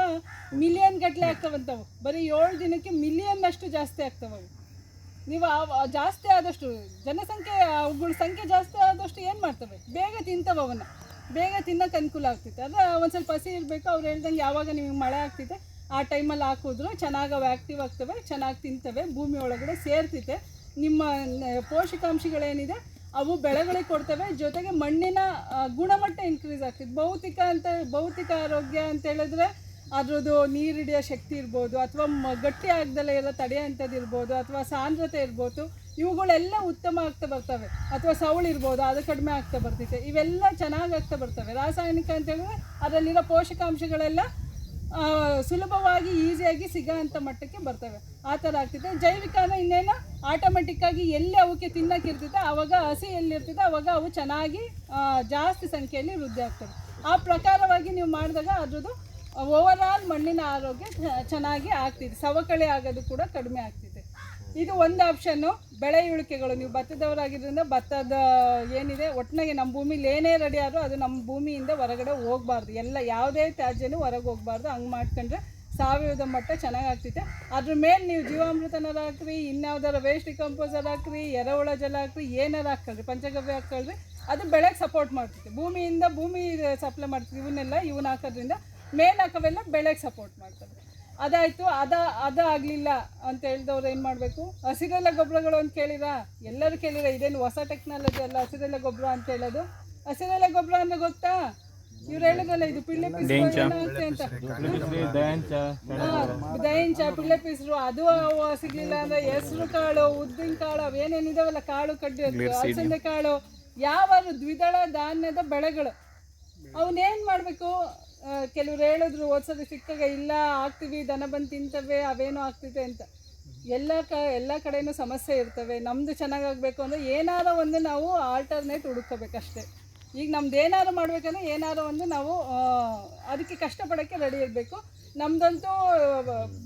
ಮಿಲಿಯನ್ ಗಟ್ಟಲೆ ಆಗ್ತಾವಂತವು. ಬರೀ ಏಳು ದಿನಕ್ಕೆ ಮಿಲಿಯನ್ ಅಷ್ಟು ಜಾಸ್ತಿ ಆಗ್ತಾವೆ ನೀವು ಜಾಸ್ತಿ ಆದಷ್ಟು, ಜನಸಂಖ್ಯೆ, ಅವುಗಳ ಸಂಖ್ಯೆ ಜಾಸ್ತಿ ಆದಷ್ಟು ಏನು ಮಾಡ್ತವೆ? ಬೇಗ ತಿಂತವೆ ಅವನ್ನ. ಬೇಗ ತಿನ್ನೋಕ್ಕೆ ಅನುಕೂಲ ಆಗ್ತಿತ್ತು. ಆದರೆ ಒಂದು ಸ್ವಲ್ಪ ಹಸಿ ಇರಬೇಕು, ಅವ್ರು ಹೇಳ್ದಂಗೆ ಯಾವಾಗ ನಿಮಗೆ ಮಳೆ ಆಗ್ತಿದೆ, ಆ ಟೈಮಲ್ಲಿ ಹಾಕಿದ್ರು, ಚೆನ್ನಾಗಿ ಅವು ಆ್ಯಕ್ಟಿವ್ ಆಗ್ತವೆ, ಚೆನ್ನಾಗಿ ತಿಂತವೆ, ಭೂಮಿ ಒಳಗಡೆ ಸೇರ್ತಿದೆ ನಿಮ್ಮ ಪೋಷಕಾಂಶಗಳೇನಿದೆ, ಅವು ಬೆಳೆಗಳಿಗೆ ಕೊಡ್ತವೆ, ಜೊತೆಗೆ ಮಣ್ಣಿನ ಗುಣಮಟ್ಟ ಇನ್ಕ್ರೀಸ್ ಆಗ್ತಿತ್ತು. ಭೌತಿಕ ಅಂತ, ಭೌತಿಕ ಆರೋಗ್ಯ ಅಂತ ಹೇಳಿದ್ರೆ ಅದ್ರದ್ದು ನೀರು ಹಿಡಿಯೋ ಶಕ್ತಿ ಇರ್ಬೋದು, ಅಥವಾ ಗಟ್ಟಿ ಆಗದಲ್ಲೇ ಎಲ್ಲ ತಡೆಯೋಂಥದ್ದು ಇರ್ಬೋದು ಅಥವಾ ಸಾಂದ್ರತೆ ಇರ್ಬೋದು. ಇವುಗಳೆಲ್ಲ ಉತ್ತಮ ಆಗ್ತಾ ಬರ್ತವೆ. ಅಥವಾ ಸೌಳಿರ್ಬೋದು ಅದು ಕಡಿಮೆ ಆಗ್ತಾ ಬರ್ತೈತೆ ಇವೆಲ್ಲ ಚೆನ್ನಾಗಿ ಆಗ್ತಾ ಬರ್ತವೆ. ರಾಸಾಯನಿಕ ಅಂತ ಹೇಳಿದ್ರೆ ಅದರಲ್ಲಿರೋ ಪೋಷಕಾಂಶಗಳೆಲ್ಲ ಸುಲಭವಾಗಿ ಈಸಿಯಾಗಿ ಸಿಗೋ ಅಂಥ ಮಟ್ಟಕ್ಕೆ ಬರ್ತವೆ. ಆ ಥರ ಆಗ್ತಿದೆ. ಜೈವಿಕ ಅಂದರೆ ಇನ್ನೇನು? ಆಟೋಮೆಟಿಕ್ಕಾಗಿ ಎಲ್ಲಿ ಅವಕ್ಕೆ ತಿನ್ನಕ್ಕೆ ಇರ್ತೈತೆ ಆವಾಗ ಹಸಿ ಎಲ್ಲಿರ್ತೈತೆ ಆವಾಗ ಅವು ಚೆನ್ನಾಗಿ ಜಾಸ್ತಿ ಸಂಖ್ಯೆಯಲ್ಲಿ ವೃದ್ಧಿ ಆಗ್ತವೆ. ಆ ಪ್ರಕಾರವಾಗಿ ನೀವು ಮಾಡಿದಾಗ ಅದ್ರದ್ದು ಓವರ್ ಆಲ್ ಮಣ್ಣಿನ ಆರೋಗ್ಯ ಚೆನ್ನಾಗಿ ಆಗ್ತಿದೆ. ಸವಕಳಿ ಆಗೋದು ಕೂಡ ಕಡಿಮೆ ಆಗ್ತಿದೆ. ಇದು ಒಂದು ಆಪ್ಷನ್ನು ಬೆಳೆ ಇಳಿಕೆಗಳು. ನೀವು ಭತ್ತದವರಾಗಿದ್ದರಿಂದ ಭತ್ತದ ಏನಿದೆ ಒಟ್ಟಿನಾಗೆ ನಮ್ಮ ಭೂಮಿಲಿ ಏನೇ ರೆಡಿ ಆದರೂ ಅದು ನಮ್ಮ ಭೂಮಿಯಿಂದ ಹೊರಗಡೆ ಹೋಗಬಾರ್ದು. ಎಲ್ಲ ಯಾವುದೇ ತ್ಯಾಜ್ಯನೂ ಹೊರಗೆ ಹೋಗಬಾರ್ದು. ಹಂಗೆ ಮಾಡ್ಕೊಂಡ್ರೆ ಸಾವಯವದ ಮಟ್ಟ ಚೆನ್ನಾಗಿ ಅದ್ರ ಮೇಲೆ ನೀವು ಜೀವಾಮೃತನಾರ ಹಾಕ್ರಿ ಇನ್ಯಾವ್ದಾರ ವೇಸ್ಟ್ ಕಂಪೋಸರ್ ಹಾಕ್ರಿ ಎರೆಹುಳ ಜಲ ಹಾಕ್ರಿ, ಏನಾರು ಹಾಕ್ಕೊಳ್ರಿ, ಪಂಚಗವ್ಯ ಹಾಕ್ಕೊಳ್ರಿ, ಅದು ಬೆಳೆಗೆ ಸಪೋರ್ಟ್ ಮಾಡ್ತೈತೆ ಭೂಮಿಯಿಂದ ಭೂಮಿ ಸಪ್ಲೈ ಮಾಡ್ತೀವಿ ಇವನ್ನೆಲ್ಲ ಇವನ್ನ ಹಾಕೋದ್ರಿಂದ ಮೇನ್ ಹಾಕೋವೆಲ್ಲ ಬೆಳೆಗೆ ಸಪೋರ್ಟ್ ಮಾಡ್ತದೆ. ಅದಾಯಿತು ಅದ ಅದು ಆಗಲಿಲ್ಲ ಅಂತ ಹೇಳಿದವ್ರು ಏನು ಮಾಡಬೇಕು? ಹಸಿರೆಲ್ಲ ಗೊಬ್ಬರಗಳು ಅಂತ ಕೇಳಿರಾ? ಎಲ್ಲರೂ ಕೇಳಿರ ಇದೇನು ಹೊಸ ಟೆಕ್ನಾಲಜಿ ಅಲ್ಲ ಹಸಿರೆಲ್ಲ ಗೊಬ್ಬರ ಅಂತ ಹೇಳೋದು? ಹಸಿರೆಲ್ಲ ಗೊಬ್ಬರ ಅಂದ್ರೆ ಗೊತ್ತಾ? ಇವ್ರು ಹೇಳೋದಲ್ಲ ಇದು ಪಿಳ್ಳೆ ಪಿಸ್ ಅಂತ ದಯಾಂಚ ದೈಂಚ ಪಿಳ್ಳೆ ಪಿಸ್ರು ಅದು ಅವು ಸಿಗ್ಲಿಲ್ಲ ಅಂದ್ರೆ ಹೆಸರು ಕಾಳು ಉದ್ದಿನ ಕಾಳು ಅವೇನೇನಿದಾವಲ್ಲ ಕಾಳು ಕಡ್ಡಿ ಅಲಸಂದೆ ಕಾಳು ಯಾವ ದ್ವಿದಳ ಧಾನ್ಯದ ಬೆಳೆಗಳು ಅವನ್ನೇನು ಮಾಡಬೇಕು? ಕೆಲವ್ರು ಹೇಳಿದ್ರು ಓದ್ಸೋದು ಸಿಕ್ಕಾಗ ಇಲ್ಲ, ಆಗ್ತೀವಿ, ದನ ಬಂದು ತಿಂತವೆ, ಅವೇನೋ ಆಗ್ತಿದೆ ಅಂತ. ಎಲ್ಲ ಕ, ಎಲ್ಲ ಕಡೆಯೂ ಸಮಸ್ಯೆ ಇರ್ತವೆ. ನಮ್ಮದು ಚೆನ್ನಾಗಾಗಬೇಕು ಅಂದರೆ ಏನಾರೋ ಒಂದು ನಾವು ಆಲ್ಟರ್ನೇಟ್ ಹುಡುಕೋಬೇಕಷ್ಟೇ ಈಗ ನಮ್ದು ಏನಾದ್ರು ಮಾಡಬೇಕಂದ್ರೆ ಏನಾದ್ರು ಒಂದು ನಾವು ಅದಕ್ಕೆ ಕಷ್ಟಪಡೋಕ್ಕೆ ರೆಡಿ ಇರಬೇಕು. ನಮ್ಮದಂತೂ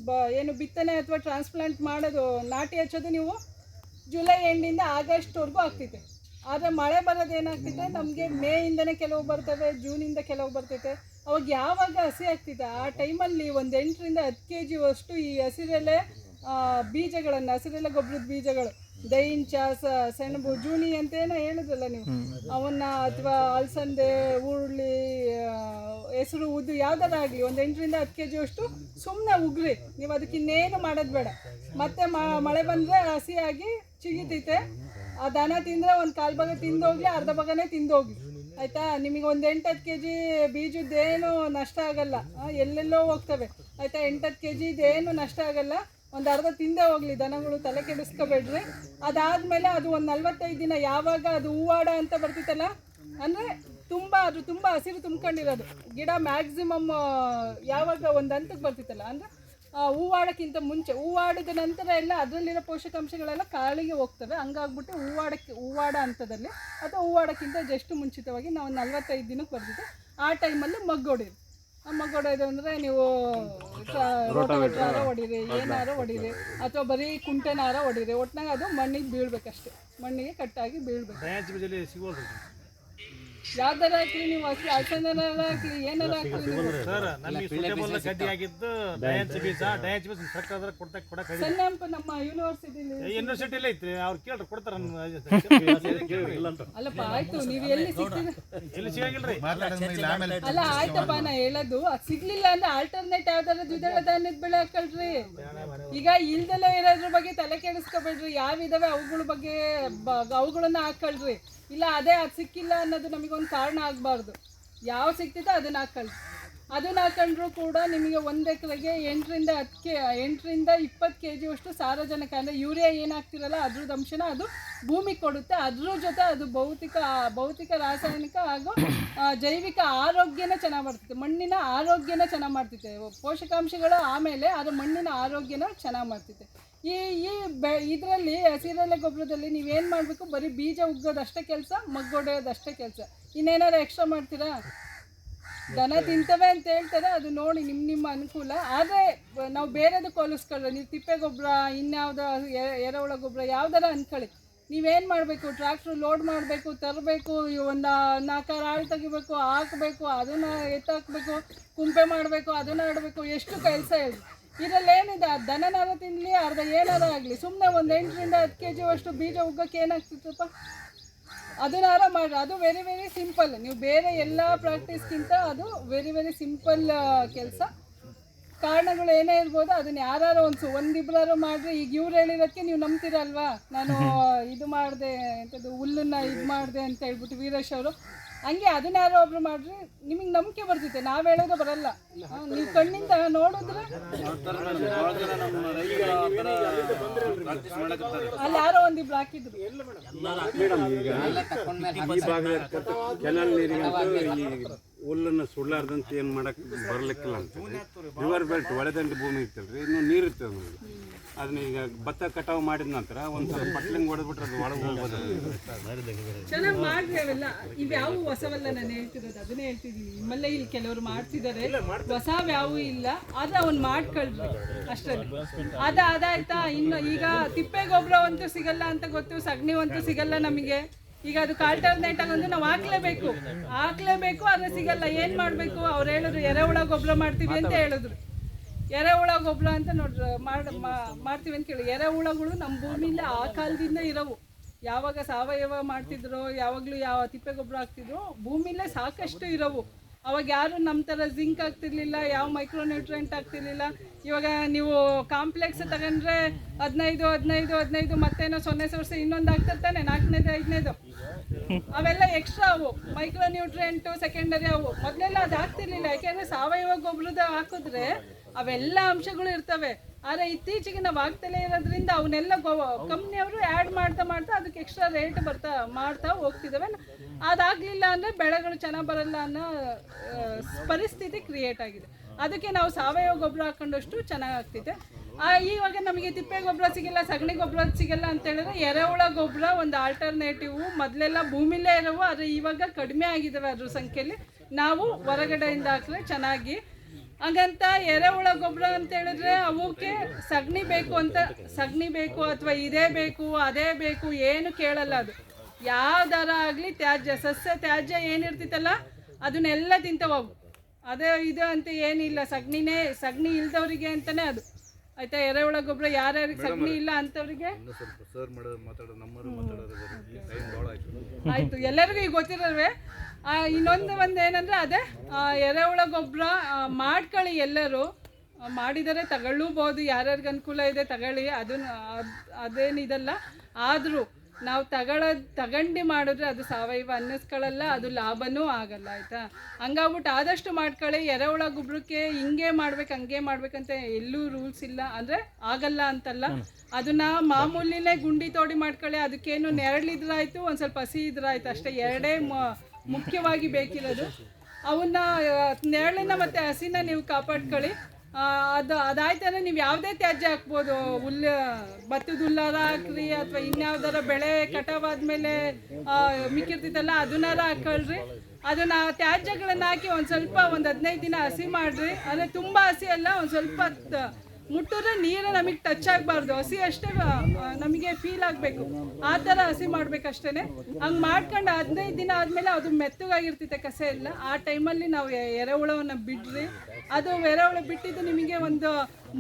ಬ, ಏನು ಬಿತ್ತನೆ ಅಥವಾ ಟ್ರಾನ್ಸ್ಪ್ಲಾಂಟ್ ಮಾಡೋದು ನಾಟಿ ಹಚ್ಚೋದು ನೀವು ಜುಲೈ ಎಂಡಿಂದ ಆಗಸ್ಟ್ವರೆಗೂ ಆಗ್ತೈತೆ ಆದರೆ ಮಳೆ ಬರೋದು ಏನಾಗ್ತಿದೆ? ನಮಗೆ ಮೇಯಿಂದನೇ ಕೆಲವು ಬರ್ತವೆ ಜೂನಿಂದ ಕೆಲವು ಬರ್ತೈತೆ. ಅವಾಗ ಯಾವಾಗ ಹಸಿ ಆಗ್ತಿದೆ? ಆ ಟೈಮಲ್ಲಿ ಒಂದು ಎಂಟರಿಂದ ಹತ್ತು ಕೆ ಜಿ ಅಷ್ಟು ಈ ಹಸಿರೆಲೆ ಬೀಜಗಳನ್ನು ಹಸಿರೆಲೆ ಗೊಬ್ಬರದ ಬೀಜಗಳು ದೈಂಚ ಸ- ಸೆಣಬು ಜೂನಿ ಅಂತೇನೋ ಹೇಳಿದ್ರಲ್ಲ ನೀವು? ಅವನ್ನ ಅಥವಾ ಅಲಸಂದೆ ಹುರುಳಿ ಹೆಸರು ಉದ್ದು ಯಾವ್ದಾರ ಆಗಲಿ ಒಂದು ಎಂಟರಿಂದ ಹತ್ತು ಕೆ ಜಿ ಅಷ್ಟು ಸುಮ್ಮನೆ ಉಗ್ರಿ. ನೀವು ಅದಕ್ಕೆ ಇನ್ನೇನು ಮಾಡೋದು ಬೇಡ. ಮತ್ತೆ ಮಳೆ ಬಂದರೆ ಹಸಿಯಾಗಿ ಚಿಗಿತೈತೆ. ಆ ದನ ತಿಂದರೆ ಒಂದು ಕಾಲು ಭಾಗ ತಿಂದೋಗ್ಲಿ, ಅರ್ಧ ಭಾಗನೇ ತಿಂದೋಗ್ಲಿ. ಆಯ್ತಾ? ನಿಮಗೆ ಒಂದು ಎಂಟತ್ತು ಕೆ ಜಿ ಬೀಜದ್ದೇನು ನಷ್ಟ ಆಗಲ್ಲ. ಎಲ್ಲೆಲ್ಲೋ ಹೋಗ್ತವೆ. ಆಯ್ತಾ? ಎಂಟತ್ತು ಕೆ ಜಿದೇನು ನಷ್ಟ ಆಗಲ್ಲ. ಒಂದು ಅರ್ಧ ತಿಂದೆ ಹೋಗ್ಲಿ ದನಗಳು ತಲೆ ಕೆಡಿಸ್ಕೋಬೇಡ್ರಿ. ಅದಾದಮೇಲೆ ಅದು ಒಂದು ನಲ್ವತ್ತೈದು ದಿನ ಯಾವಾಗ ಅದು ಹೂವಾಡ ಅಂತ ಬರ್ತಿತ್ತಲ್ಲ? ಅಂದರೆ ತುಂಬ, ಅದು ತುಂಬ ಹಸಿರು ತುಂಬ್ಕೊಂಡಿರೋದು. ಗಿಡ ಮ್ಯಾಕ್ಸಿಮಮ್ ಯಾವಾಗ ಒಂದು ಹಂತಕ್ಕೆ ಬರ್ತಿತ್ತಲ್ಲ? ಅಂದರೆ ಹೂವಾಡಕ್ಕಿಂತ ಮುಂಚೆ ಹೂವಾಡಿದ ನಂತರ ಎಲ್ಲ ಅದರಲ್ಲಿರೋ ಪೋಷಕಾಂಶಗಳೆಲ್ಲ ಕಾಳಿಗೆ ಹೋಗ್ತವೆ. ಹಂಗಾಗ್ಬಿಟ್ಟು ಹೂವಾಡಕ್ಕೆ ಹೂವಾಡ ಹಂತದಲ್ಲಿ ಅಥವಾ ಹೂವಾಡಕ್ಕಿಂತ ಜಸ್ಟ್ ಮುಂಚಿತವಾಗಿ ನಾವು ನಲ್ವತ್ತೈದು ದಿನಕ್ಕೆ ಬರ್ತಿದ್ದೆ ಆ ಟೈಮಲ್ಲಿ ಮಗ್ಗೊಡಿರಿ. ಆ ಮಗ್ಗೊಡೋದು ಅಂದರೆ ನೀವು ರೋಟೋವೇಟ್ರಾರ ಹೊಡೀರಿ ಏನಾರ ಹೊಡೀರಿ ಅಥವಾ ಬರೀ ಕುಂಟೆನಾರ ಹೊಡೀರಿ. ಒಟ್ನಾಗ ಅದು ಮಣ್ಣಿಗೆ ಬೀಳ್ಬೇಕಷ್ಟೆ. ಮಣ್ಣಿಗೆ ಕಟ್ಟಾಗಿ ಬೀಳ್ಬೇಕು. ಯಾವ್ದಾರ ಹಾಕ್ಲಿ ನೀವು ಹಸಿ ಹಲಸಂದನ ಹಾಕ್ಲಿ ಏನಾರ ಹಾಕ್ಲಿ ನೀವು. ಸರ್ ನಮಗೆ ಸುಟೇಬಲ್ ಗಡ್ಡಿ ಆಗಿದ್ದು ಡಯಾಂಚ್ ಬೀಜ ಡಯಾಂಚ್ ಬೀಜ ಸರ್ಕಾರದಾಗ ಕೊಡ್ತಾ ಕೊಡಕ್ ಸಣ್ಣ ನಮ್ಮ ಯೂನಿವರ್ಸಿಟಿಲಿ ಯೂನಿವರ್ಸಿಟಿಲೇ ಐತ್ರಿ ಅವ್ರು ಕೇಳ್ರಿ ಕೊಡ್ತಾರ ಅಲ್ಲಪ್ಪ ಆಯ್ತು ನೀವು ಎಲ್ಲಿ ಸಿಗ್ತೀರ? ಎಲ್ಲಿ ಸಿಗಂಗಿಲ್ರಿ? ಅಲ್ಲ ಆಯ್ತಪ್ಪ ನಾ ಹೇಳೋದು ಅದು ಸಿಗ್ಲಿಲ್ಲ ಅಂದ್ರೆ ಆಲ್ಟರ್ನೇಟ್ ಯಾವ್ದಾರ ದ್ವಿದಳ ಧಾನ್ಯದ ಬೆಳೆ ಹಾಕೊಳ್ರಿ ಈಗ ಇಲ್ದೆಲ್ಲ ಇರೋದ್ರ ಬಗ್ಗೆ ತಲೆ ಕೆಡಿಸ್ಕೊಬೇಡ್ರಿ ಯಾವ ಇದಾವೆ ಅವುಗಳ ಬಗ್ಗೆ ಬ- ಅವುಗಳನ್ನ ಹಾಕೊಳ್ರಿ ಇಲ್ಲ, ಅದೇ ಅದು ಸಿಕ್ಕಿಲ್ಲ ಅನ್ನೋದು ನಮಗೊಂದು ಕಾರಣ ಆಗಬಾರ್ದು. ಯಾವ ಸಿಕ್ತಿದೆ ಅದನ್ನ ಹಾಕೊಳ್ಳಿ ಅದನ್ನ ಹಾಕೊಂಡ್ರು ಕೂಡ ನಿಮಗೆ ಒಂದು ಎಕರೆಗೆ ಎಂಟರಿಂದ ಹತ್ತು ಕೆ, ಎಂಟರಿಂದ ಇಪ್ಪತ್ತು ಕೆ ಜಿಯಷ್ಟು ಸಾರಜನಕ ಅಂದರೆ ಯೂರಿಯಾ ಏನು ಹಾಕ್ತಿರಲ್ಲ ಅದ್ರದ್ದು ಅಂಶನ ಅದು ಭೂಮಿ ಕೊಡುತ್ತೆ. ಅದ್ರ ಜೊತೆ ಅದು ಭೌತಿಕ ಭೌತಿಕ ರಾಸಾಯನಿಕ ಹಾಗೂ ಜೈವಿಕ ಆರೋಗ್ಯನ ಚೆನ್ನಾಗಿ ಮಾಡ್ತಿತ್ತು. ಮಣ್ಣಿನ ಆರೋಗ್ಯನ ಚೆನ್ನಾಗಿ ಮಾಡ್ತಿತ್ತು. ಪೋಷಕಾಂಶಗಳು ಆಮೇಲೆ ಅದು ಮಣ್ಣಿನ ಆರೋಗ್ಯನ ಚೆನ್ನಾಗಿ ಮಾಡ್ತೈತೆ ಈ ಈ ಬೆ ಇದರಲ್ಲಿ ಹಸಿರೆಲೆ ಗೊಬ್ಬರದಲ್ಲಿ ನೀವೇನು ಮಾಡಬೇಕು? ಬರೀ ಬೀಜ ಉಗ್ಗೋದಷ್ಟೇ ಕೆಲಸ ಮಗ್ಗೊಡೆಯೋದಷ್ಟೇ ಕೆಲಸ. ಇನ್ನೇನಾದ್ರು ಎಕ್ಸ್ಟ್ರಾ ಮಾಡ್ತೀರಾ? ದನ ತಿಂತವೆ ಅಂತ ಹೇಳ್ತಾರೆ ಅದು ನೋಡಿ ನಿಮ್ಮ ನಿಮ್ಮ ಅನುಕೂಲ. ಆದರೆ ನಾವು ಬೇರೆದಕ್ಕೆ ಹೋಲಿಸ್ಕೊಳ್ಳಿ ನೀವು ತಿಪ್ಪೆ ಗೊಬ್ಬರ ಇನ್ಯಾವುದೋ ಎರೆಹುಳ ಗೊಬ್ಬರ ಯಾವ್ದಾರ ಅನ್ಕೊಳ್ಳಿ. ನೀವೇನು ಮಾಡಬೇಕು? ಟ್ರ್ಯಾಕ್ಟ್ರ್ ಲೋಡ್ ಮಾಡಬೇಕು ತರಬೇಕು ಒಂದು ನಾಲ್ಕಾರು ಆಳು ತೆಗಿಬೇಕು ಹಾಕಬೇಕು ಅದನ್ನು ಎತ್ತಾಕಬೇಕು ಕುಂಪೆ ಮಾಡಬೇಕು ಅದನ್ನು ಆಡಬೇಕು ಎಷ್ಟು ಕೆಲಸ ಹೇಳಿ ಇದರಲ್ಲಿ ಏನಿದೆ ದನನಾರ ತಿನ್ನಲಿ ಅರ್ಧ ಏನಾರ ಆಗಲಿ. ಸುಮ್ಮನೆ ಒಂದು ಎಂಟರಿಂದ ಹತ್ತು ಕೆ ಜಿ ಅಷ್ಟು ಬೀಜ ಉಗ್ಗಕ್ಕೆ ಏನಾಗ್ತಿತ್ತಪ್ಪ? ಅದನ್ನಾರ ಮಾಡ್ರಿ ಅದು ವೆರಿ ವೆರಿ ಸಿಂಪಲ್ ನೀವು ಬೇರೆ ಎಲ್ಲ ಪ್ರಾಕ್ಟೀಸ್ಗಿಂತ ಅದು ವೆರಿ ವೆರಿ ಸಿಂಪಲ್ ಕೆಲಸ. ಕಾರಣಗಳು ಏನೇ ಇರ್ಬೋದು ಅದನ್ನ ಯಾರು ಒಂದು ಒಂದಿಬ್ಬರಾರು ಮಾಡ್ರಿ. ಈಗ ಇವ್ರು ಹೇಳಿರೋಕ್ಕೆ ನೀವು ನಂಬ್ತೀರಲ್ವಾ? ನಾನು ಇದು ಮಾಡಿದೆ ಎಂಥದ್ದು ಹುಲ್ಲನ್ನ ಇದು ಮಾಡಿದೆ ಅಂತ ಹೇಳ್ಬಿಟ್ಟು ವೀರೇಶ್ ಅವರು. ಹಂಗೆ ಅದನ್ನ ಯಾರೋ ಒಬ್ರು ಮಾಡ್ರಿ ನಿಮಗೆ ನಂಬಿಕೆ ಬರ್ತೈತೆ ನಾವು ಹೇಳೋದು ಬರಲ್ಲ. ನೀವು ಕಣ್ಣಿಂದ ನೋಡಿದ್ರೆ ಅಲ್ಲಿ ಯಾರೋ ಒಂದಿಬ್ರು ಹಾಕಿದ್ರು. ಕೆನಲ್ ನೀರಿಗಂತೂ ಈ ಹುಲ್ಲನ್ನು ಸುಳ್ಳಾರ್ದಂತ ಏನು ಮಾಡಕ್ ಬರ್ಲಿಕ್ಕಿಲ್ಲ ಅಂತ. ರಿವರ್ ಬೆಲ್ಟ್ ಒಳದಂಡಿ ಭೂಮಿ ಇತ್ತಲ್ರಿ ಇನ್ನು ನೀರು ಇರ್ತದೆ ನಮಗೆ ಅದನ್ನ ಈಗ ಭತ್ತ ಕಟಾವು ಮಾಡಿದ ನಂತರ ಒಂದು ಸ್ವಲ್ಪ ಪಟ್ಲಿಂಗ್ ಹೊಡೆದ್ಬಿಟ್ರೆ ಅದು ಒಳಗೆ ಹೋಗ್ಬೋದು. ಚೆನ್ನಾಗಿ ಮಾಡ್ರಿ ಅವೆಲ್ಲ. ಇವ್ಯಾವು ಹೊಸವಲ್ಲ ನಾನು ಹೇಳ್ತಿರೋದು, ಅದನ್ನೇ ಹೇಳ್ತಿದೀನಿ. ನಿಮ್ಮಲ್ಲೇ ಇಲ್ಲಿ ಕೆಲವರು ಮಾಡ್ತಿದ್ದಾರೆ ಹೊಸವ್ಯಾವು ಇಲ್ಲ. ಆದ್ರೆ ಅವ್ನು ಮಾಡ್ಕೊಳ್ರಿ. ಅಷ್ಟರಲ್ಲಿ. ಅದ ಅದಾಯ್ತಾ? ಇನ್ನು ಈಗ ತಿಪ್ಪೆ ಗೊಬ್ಬರ ಅಂತೂ ಸಿಗಲ್ಲ ಅಂತ ಗೊತ್ತು, ಸಗಣಿ ಅಂತೂ ಸಿಗಲ್ಲ ನಮಗೆ. ಈಗ ಅದು ಆಲ್ಟರ್ನೇಟ್ ಆಗಂದ್ರೆ ನಾವು ಹಾಕ್ಲೇಬೇಕು. ಹಾಕ್ಲೇಬೇಕು, ಆದ್ರೆ ಸಿಗಲ್ಲ. ಏನ್ ಮಾಡ್ಬೇಕು? ಅವ್ರು ಹೇಳಿದ್ರು, ಎರೆಹುಳ ಗೊಬ್ಬರ ಮಾಡ್ತೀವಿ ಅಂತ ಹೇಳಿದ್ರು. ಎರೆಹುಳ ಗೊಬ್ಬರ ಅಂತ ನೋಡ್ರಿ, ಮಾಡ್ ಮಾಡ್ತೀವಿ ಅಂತ ಕೇಳಿ. ಎರೆಹುಳಗಳು ನಮ್ಮ ಭೂಮಿಲಿ ಆ ಕಾಲದಿಂದ ಇರವು. ಯಾವಾಗ ಸಾವಯವ ಮಾಡ್ತಿದ್ರು, ಯಾವಾಗಲೂ ಯಾವ ತಿಪ್ಪೆ ಗೊಬ್ಬರ ಹಾಕ್ತಿದ್ರು, ಭೂಮಿಲೇ ಸಾಕಷ್ಟು ಇರವು. ಅವಾಗ ಯಾರು ನಮ್ಮ ಥರ ಜಿಂಕ್ ಆಗ್ತಿರ್ಲಿಲ್ಲ ಯಾವ ಮೈಕ್ರೋನ್ಯೂಟ್ರೆಂಟ್ ಆಗ್ತಿರ್ಲಿಲ್ಲ ಇವಾಗ ನೀವು ಕಾಂಪ್ಲೆಕ್ಸ್ ತಗೊಂಡ್ರೆ ಹದಿನೈದು ಹದಿನೈದು ಹದಿನೈದು, ಮತ್ತೇನೋ ಸೊನ್ನೆ ಸೊರ್ಸೆ ಇನ್ನೊಂದು ಆಗ್ತಿರ್ತಾನೆ ನಾಲ್ಕನೇದು, ಐದನೇದು. ಅವೆಲ್ಲ ಎಕ್ಸ್ಟ್ರಾ ಅವು. ಮೈಕ್ರೋ ನ್ಯೂಟ್ರಿಯೆಂಟು ಸೆಕೆಂಡರಿ ಅವು. ಮೊದಲೆಲ್ಲ ಅದು ಆಗ್ತಿರ್ಲಿಲ್ಲ ಯಾಕೆಂದ್ರೆ ಸಾವಯವ ಗೊಬ್ಬರದ ಹಾಕಿದ್ರೆ ಅವೆಲ್ಲ ಅಂಶಗಳು ಇರ್ತವೆ. ಆದರೆ ಇತ್ತೀಚೆಗೆ ನಾವು ಆಗ್ತಲೇ ಇರೋದ್ರಿಂದ ಅವನ್ನೆಲ್ಲ ಕಂಪ್ನಿಯವರು ಆ್ಯಡ್ ಮಾಡ್ತಾ ಮಾಡ್ತಾ ಅದಕ್ಕೆ ಎಕ್ಸ್ಟ್ರಾ ರೇಟ್ ಬರ್ತಾ ಮಾಡ್ತಾ ಹೋಗ್ತಿದ್ದಾವೆ ಅದಾಗಲಿಲ್ಲ ಅಂದರೆ ಬೆಳೆಗಳು ಚೆನ್ನಾಗಿ ಬರಲ್ಲ ಅನ್ನೋ ಪರಿಸ್ಥಿತಿ ಕ್ರಿಯೇಟ್ ಆಗಿದೆ. ಅದಕ್ಕೆ ನಾವು ಸಾವಯವ ಗೊಬ್ಬರ ಹಾಕೊಂಡಷ್ಟು ಚೆನ್ನಾಗಾಗ್ತಿದೆ ಆ, ಇವಾಗ ನಮಗೆ ತಿಪ್ಪೆ ಗೊಬ್ಬರ ಸಿಗಲ್ಲ ಸಗಣಿ ಗೊಬ್ಬರ ಸಿಗಲ್ಲ ಅಂತ ಹೇಳಿದ್ರೆ ಎರೆಹುಳ ಗೊಬ್ಬರ ಒಂದು ಆಲ್ಟರ್ನೇಟಿವ್ ಮೊದಲೆಲ್ಲ ಭೂಮಿಲೇ ಇರೋವು ಆದರೆ ಇವಾಗ ಕಡಿಮೆ ಆಗಿದ್ದಾವೆ ಅದ್ರ ಸಂಖ್ಯೆಯಲ್ಲಿ. ನಾವು ಹೊರಗಡೆಯಿಂದ ಹಾಕಿದ್ರೆ ಚೆನ್ನಾಗಿ ಹಾಗಂತ ಎರೆಹುಳ ಗೊಬ್ಬರ ಅಂತ ಹೇಳಿದ್ರೆ ಅವಕ್ಕೆ ಸಗಣಿ ಬೇಕು ಅಂತ ಸಗಣಿ ಬೇಕು ಅಥವಾ ಇದೇ ಬೇಕು ಅದೇ ಬೇಕು ಏನು ಕೇಳಲ್ಲ ಅದು. ಯಾವ್ದಾರ ಆಗಲಿ ತ್ಯಾಜ್ಯ ಸಸ್ಯ ತ್ಯಾಜ್ಯ ಏನಿರ್ತಿತ್ತಲ್ಲ ಅದನ್ನೆಲ್ಲ ತಿಂತಾವ ಅವು. ಅದೇ ಇದು ಅಂತ ಏನಿಲ್ಲ ಸಗಣಿನೇ ಸಗಣಿ ಇಲ್ದವ್ರಿಗೆ ಅಂತಾನೆ ಅದು. ಆಯ್ತಾ ಎರೆಹುಳ ಗೊಬ್ಬರ ಯಾರ್ಯಾರಿಗೆ ಸಗಣಿ ಇಲ್ಲ ಅಂತವ್ರಿಗೆ? ಆಯ್ತು ಎಲ್ಲರಿಗೂ ಈಗ ಗೊತ್ತಿರಲ್ವೇ? ಇನ್ನೊಂದು ಒಂದು ಏನಂದ್ರೆ ಅದೇ ಎರೆಹುಳ ಗೊಬ್ಬರ ಮಾಡ್ಕೊಳ್ಳಿ ಎಲ್ಲರೂ. ಮಾಡಿದರೆ ತಗೊಳ್ಳೂಬೋದು ಯಾರ್ಯಾರಿಗೆ ಅನುಕೂಲ ಇದೆ ತಗೊಳ್ಳಿ. ಅದನ್ನ ಅದ್- ಅದೇನಿದಲ್ಲ ಆದರೂ ನಾವು ತಗೊಳ್ಳೋದು ತಗೊಂಡು ಮಾಡಿದ್ರೆ ಅದು ಸಾವಯವ ಅನ್ನಿಸ್ಕೊಳ್ಳಲ್ಲ ಅದು ಲಾಭನೂ ಆಗಲ್ಲ ಆಯಿತಾ? ಹಂಗಾಗ್ಬಿಟ್ಟು ಆದಷ್ಟು ಮಾಡ್ಕೊಳ್ಳಿ. ಎರೆಹುಳ ಗೊಬ್ಬರಕ್ಕೆ ಹಿಂಗೆ ಮಾಡ್ಬೇಕು ಹಂಗೆ ಮಾಡ್ಬೇಕಂತ ಎಲ್ಲೂ ರೂಲ್ಸ್ ಇಲ್ಲ. ಅಂದರೆ ಆಗಲ್ಲ ಅಂತಲ್ಲ. ಅದನ್ನ ಮಾಮೂಲಿನೇ ಗುಂಡಿ ತೋಡಿ ಮಾಡ್ಕೊಳ್ಳಿ. ಅದಕ್ಕೇನು ನೆರಳಿದ್ರಾಯ್ತು ಒಂದು ಸ್ವಲ್ಪ ಹಸಿ ಇದ್ರಾಯ್ತು. ಅಷ್ಟೇ ಎರಡೇ ಮ- ಮುಖ್ಯವಾಗಿ ಬೇಕಿರೋದು. ಅವನ್ನ ನೆರಳಿನ ಮತ್ತು ಹಸಿನ ನೀವು ಕಾಪಾಡ್ಕೊಳ್ಳಿ. ಅದು ಅದಾಯ್ತಂದ್ರೆ ನೀವು ಯಾವುದೇ ತ್ಯಾಜ್ಯ ಹಾಕ್ಬೋದು. ಹುಲ್ಲು ಭತ್ತದ ಹುಲ್ಲಾರ ಹಾಕ್ರಿ ಅಥವಾ ಇನ್ಯಾವ್ದಾರ ಬೆಳೆ ಕಟಾವಾದ್ಮೇಲೆ ಆ, ಮಿಕ್ಕಿರ್ತೈತಲ್ಲ ಅದನ್ನಾರ ಹಾಕೊಳ್ರಿ. ಅದನ್ನ ತ್ಯಾಜ್ಯಗಳನ್ನ ಹಾಕಿ ಒಂದು ಸ್ವಲ್ಪ ಒಂದು ಹದಿನೈದು ದಿನ ಹಸಿ ಮಾಡ್ರಿ. ಅಂದರೆ ತುಂಬ ಹಸಿ ಅಲ್ಲ ಒಂದು ಸ್ವಲ್ಪ ಮುಟ್ಟಿದ್ರೆ ನೀರು ನಮಗೆ ಟಚ್ ಆಗಬಾರ್ದು. ಹಸಿ ಅಷ್ಟೇ ನಮಗೆ ಫೀಲ್ ಆಗಬೇಕು. ಆ ಥರ ಹಸಿ ಮಾಡ್ಬೇಕಷ್ಟೇ ಹಂಗೆ ಮಾಡ್ಕೊಂಡು ಹದಿನೈದು ದಿನ ಆದಮೇಲೆ ಅದು ಮೆತ್ತಗಾಗಿರ್ತೈತೆ ಕಸ ಎಲ್ಲ. ಆ ಟೈಮಲ್ಲಿ ನಾವು ಎರೆಹುಳವನ್ನು ಬಿಡ್ರಿ ಅದು ಎರೆಹುಳ ಬಿಟ್ಟಿದ್ದು ನಿಮಗೆ ಒಂದು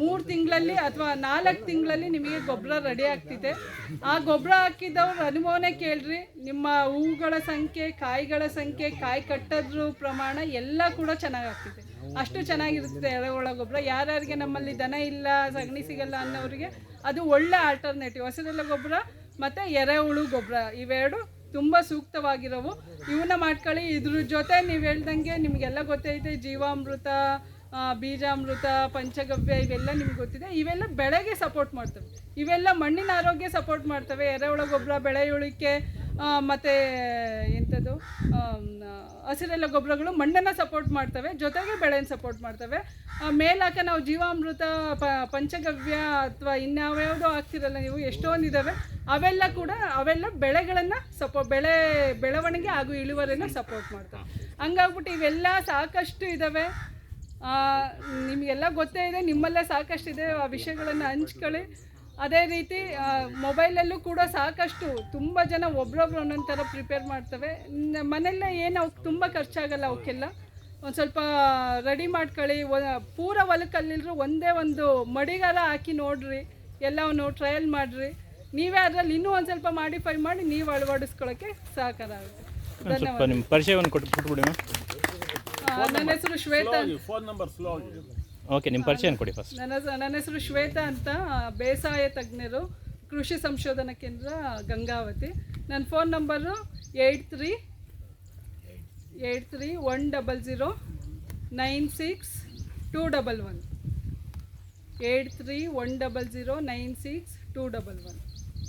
ಮೂರು ತಿಂಗಳಲ್ಲಿ ಅಥವಾ ನಾಲ್ಕು ತಿಂಗಳಲ್ಲಿ ನಿಮಗೆ ಗೊಬ್ಬರ ರೆಡಿ ಆಗ್ತಿದೆ ಆ ಗೊಬ್ಬರ ಹಾಕಿದವ್ರ ಅನುಭವನೇ ಕೇಳ್ರಿ. ನಿಮ್ಮ ಹೂಗಳ ಸಂಖ್ಯೆ, ಕಾಯಿಗಳ ಸಂಖ್ಯೆ, ಕಾಯಿ ಕಟ್ಟೋದ್ರ ಪ್ರಮಾಣ ಎಲ್ಲ ಕೂಡ ಚೆನ್ನಾಗಾಗ್ತಿದೆ ಅಷ್ಟು ಚೆನ್ನಾಗಿರುತ್ತೆ ಎರೆಹುಳ ಗೊಬ್ಬರ ಯಾರ್ಯಾರಿಗೆ ನಮ್ಮಲ್ಲಿ ದನ ಇಲ್ಲ, ಸಗಣಿ ಸಿಗಲ್ಲ ಅನ್ನೋರಿಗೆ ಅದು ಒಳ್ಳೆ ಆಲ್ಟರ್ನೇಟಿವ್ ಹಸಿರೆಲೆ ಗೊಬ್ಬರ ಮತ್ತು ಎರೆಹುಳು ಗೊಬ್ಬರ ಇವೆರಡು ತುಂಬ ಸೂಕ್ತವಾಗಿರೋವು. ಇವನ್ನ ಮಾಡ್ಕೊಳ್ಳಿ. ಇದ್ರ ಜೊತೆ ನೀವು ಹೇಳ್ದಂಗೆ ನಿಮಗೆಲ್ಲ ಗೊತ್ತೈತೆ. ಜೀವಾಮೃತ ಬೀಜಾಮೃತ, ಪಂಚಗವ್ಯ ಇವೆಲ್ಲ ನಿಮ್ಗೆ ಗೊತ್ತಿದೆ. ಇವೆಲ್ಲ ಬೆಳೆಗೆ ಸಪೋರ್ಟ್ ಮಾಡ್ತವೆ. ಇವೆಲ್ಲ ಮಣ್ಣಿನ ಆರೋಗ್ಯ ಸಪೋರ್ಟ್ ಮಾಡ್ತವೆ. ಎರೆಹುಳ ಗೊಬ್ಬರ ಬೆಳೆ ಮತ್ತು ಎಂಥದ್ದು ಹಸಿರೆಲ್ಲ ಗೊಬ್ಬರಗಳು ಮಣ್ಣನ್ನು ಸಪೋರ್ಟ್ ಮಾಡ್ತವೆ, ಜೊತೆಗೆ ಬೆಳೆಯನ್ನು ಸಪೋರ್ಟ್ ಮಾಡ್ತವೆ. ಮೇಲಾಕ ನಾವು ಜೀವಾಮೃತ, ಪ, ಪಂಚಗವ್ಯ ಅಥವಾ ಇನ್ಯಾವ್ಯಾವುದೋ ಹಾಕ್ತಿರಲ್ಲ ನೀವು ಎಷ್ಟೊಂದಿದ್ದಾವೆ ಅವೆಲ್ಲ ಕೂಡ, ಅವೆಲ್ಲ ಬೆಳೆಗಳನ್ನು ಸಪೋ, ಬೆಳೆ, ಬೆಳವಣಿಗೆ ಹಾಗೂ ಇಳುವರಿನ ಸಪೋರ್ಟ್ ಮಾಡ್ತವೆ. ಹಂಗಾಗ್ಬಿಟ್ಟು ಇವೆಲ್ಲ ಸಾಕಷ್ಟು ಇದ್ದಾವೆ ನಿಮಗೆಲ್ಲ ಗೊತ್ತೇ ಇದೆ, ನಿಮ್ಮಲ್ಲೇ ಸಾಕಷ್ಟಿದೆ ಆ ವಿಷಯಗಳನ್ನು ಹಂಚ್ಕೊಳ್ಳಿ. ಅದೇ ರೀತಿ ಮೊಬೈಲಲ್ಲೂ ಕೂಡ ಸಾಕಷ್ಟು ತುಂಬ ಜನ ಒಬ್ರೊಬ್ರು ಒಂದೊಂದು ಥರ ಪ್ರಿಪೇರ್ ಮಾಡ್ತವೆ. ಮನೆಯಲ್ಲೇ ಏನು ಅವ್ಕೆ ತುಂಬ ಖರ್ಚಾಗಲ್ಲ ಅವಕ್ಕೆಲ್ಲ ಒಂದು ಸ್ವಲ್ಪ ರೆಡಿ ಮಾಡ್ಕೊಳ್ಳಿ ಪೂರ ಹೊಲಕ್ಕಲ್ಲಿಲ್ಲರೂ ಒಂದೇ ಒಂದು ಮಡಿಗಾಲ ಹಾಕಿ ನೋಡ್ರಿ ಎಲ್ಲವನ್ನು ಟ್ರಯಲ್ ಮಾಡಿರಿ. ನೀವೇ ಅದರಲ್ಲಿ ಇನ್ನೂ ಒಂದು ಸ್ವಲ್ಪ ಮಾಡಿಫೈ ಮಾಡಿ ನೀವು ಅಳವಡಿಸ್ಕೊಳ್ಳೋಕ್ಕೆ ಸಹಕಾರ ಆಗುತ್ತೆ. ಧನ್ಯವಾದ ನಿಮ್ಮ ಪರಿಚಯವನ್ನು ಕೊಟ್ಟು ಕೊಟ್ಬಿಡಿ ನನ್ನ ಹೆಸರು Shweta phone number slow okay ನಿಮ್ಮ ಪರಿಚಯ ಕೊಡಿ ಫಸ್ಟ್ ನನ್ನ ನನ್ನ ಹೆಸರು ಶ್ವೇತಾ ಅಂತ, ಬೇಸಾಯ ತಜ್ಞರು, ಕೃಷಿ ಸಂಶೋಧನಾ ಕೇಂದ್ರ ಗಂಗಾವತಿ. ನನ್ನ phone number eight three eight three one double zero nine six two double one. Eight three one double zero nine six two double one.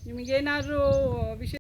ನಿಮಗೇನಾದರೂ ವಿಷಯ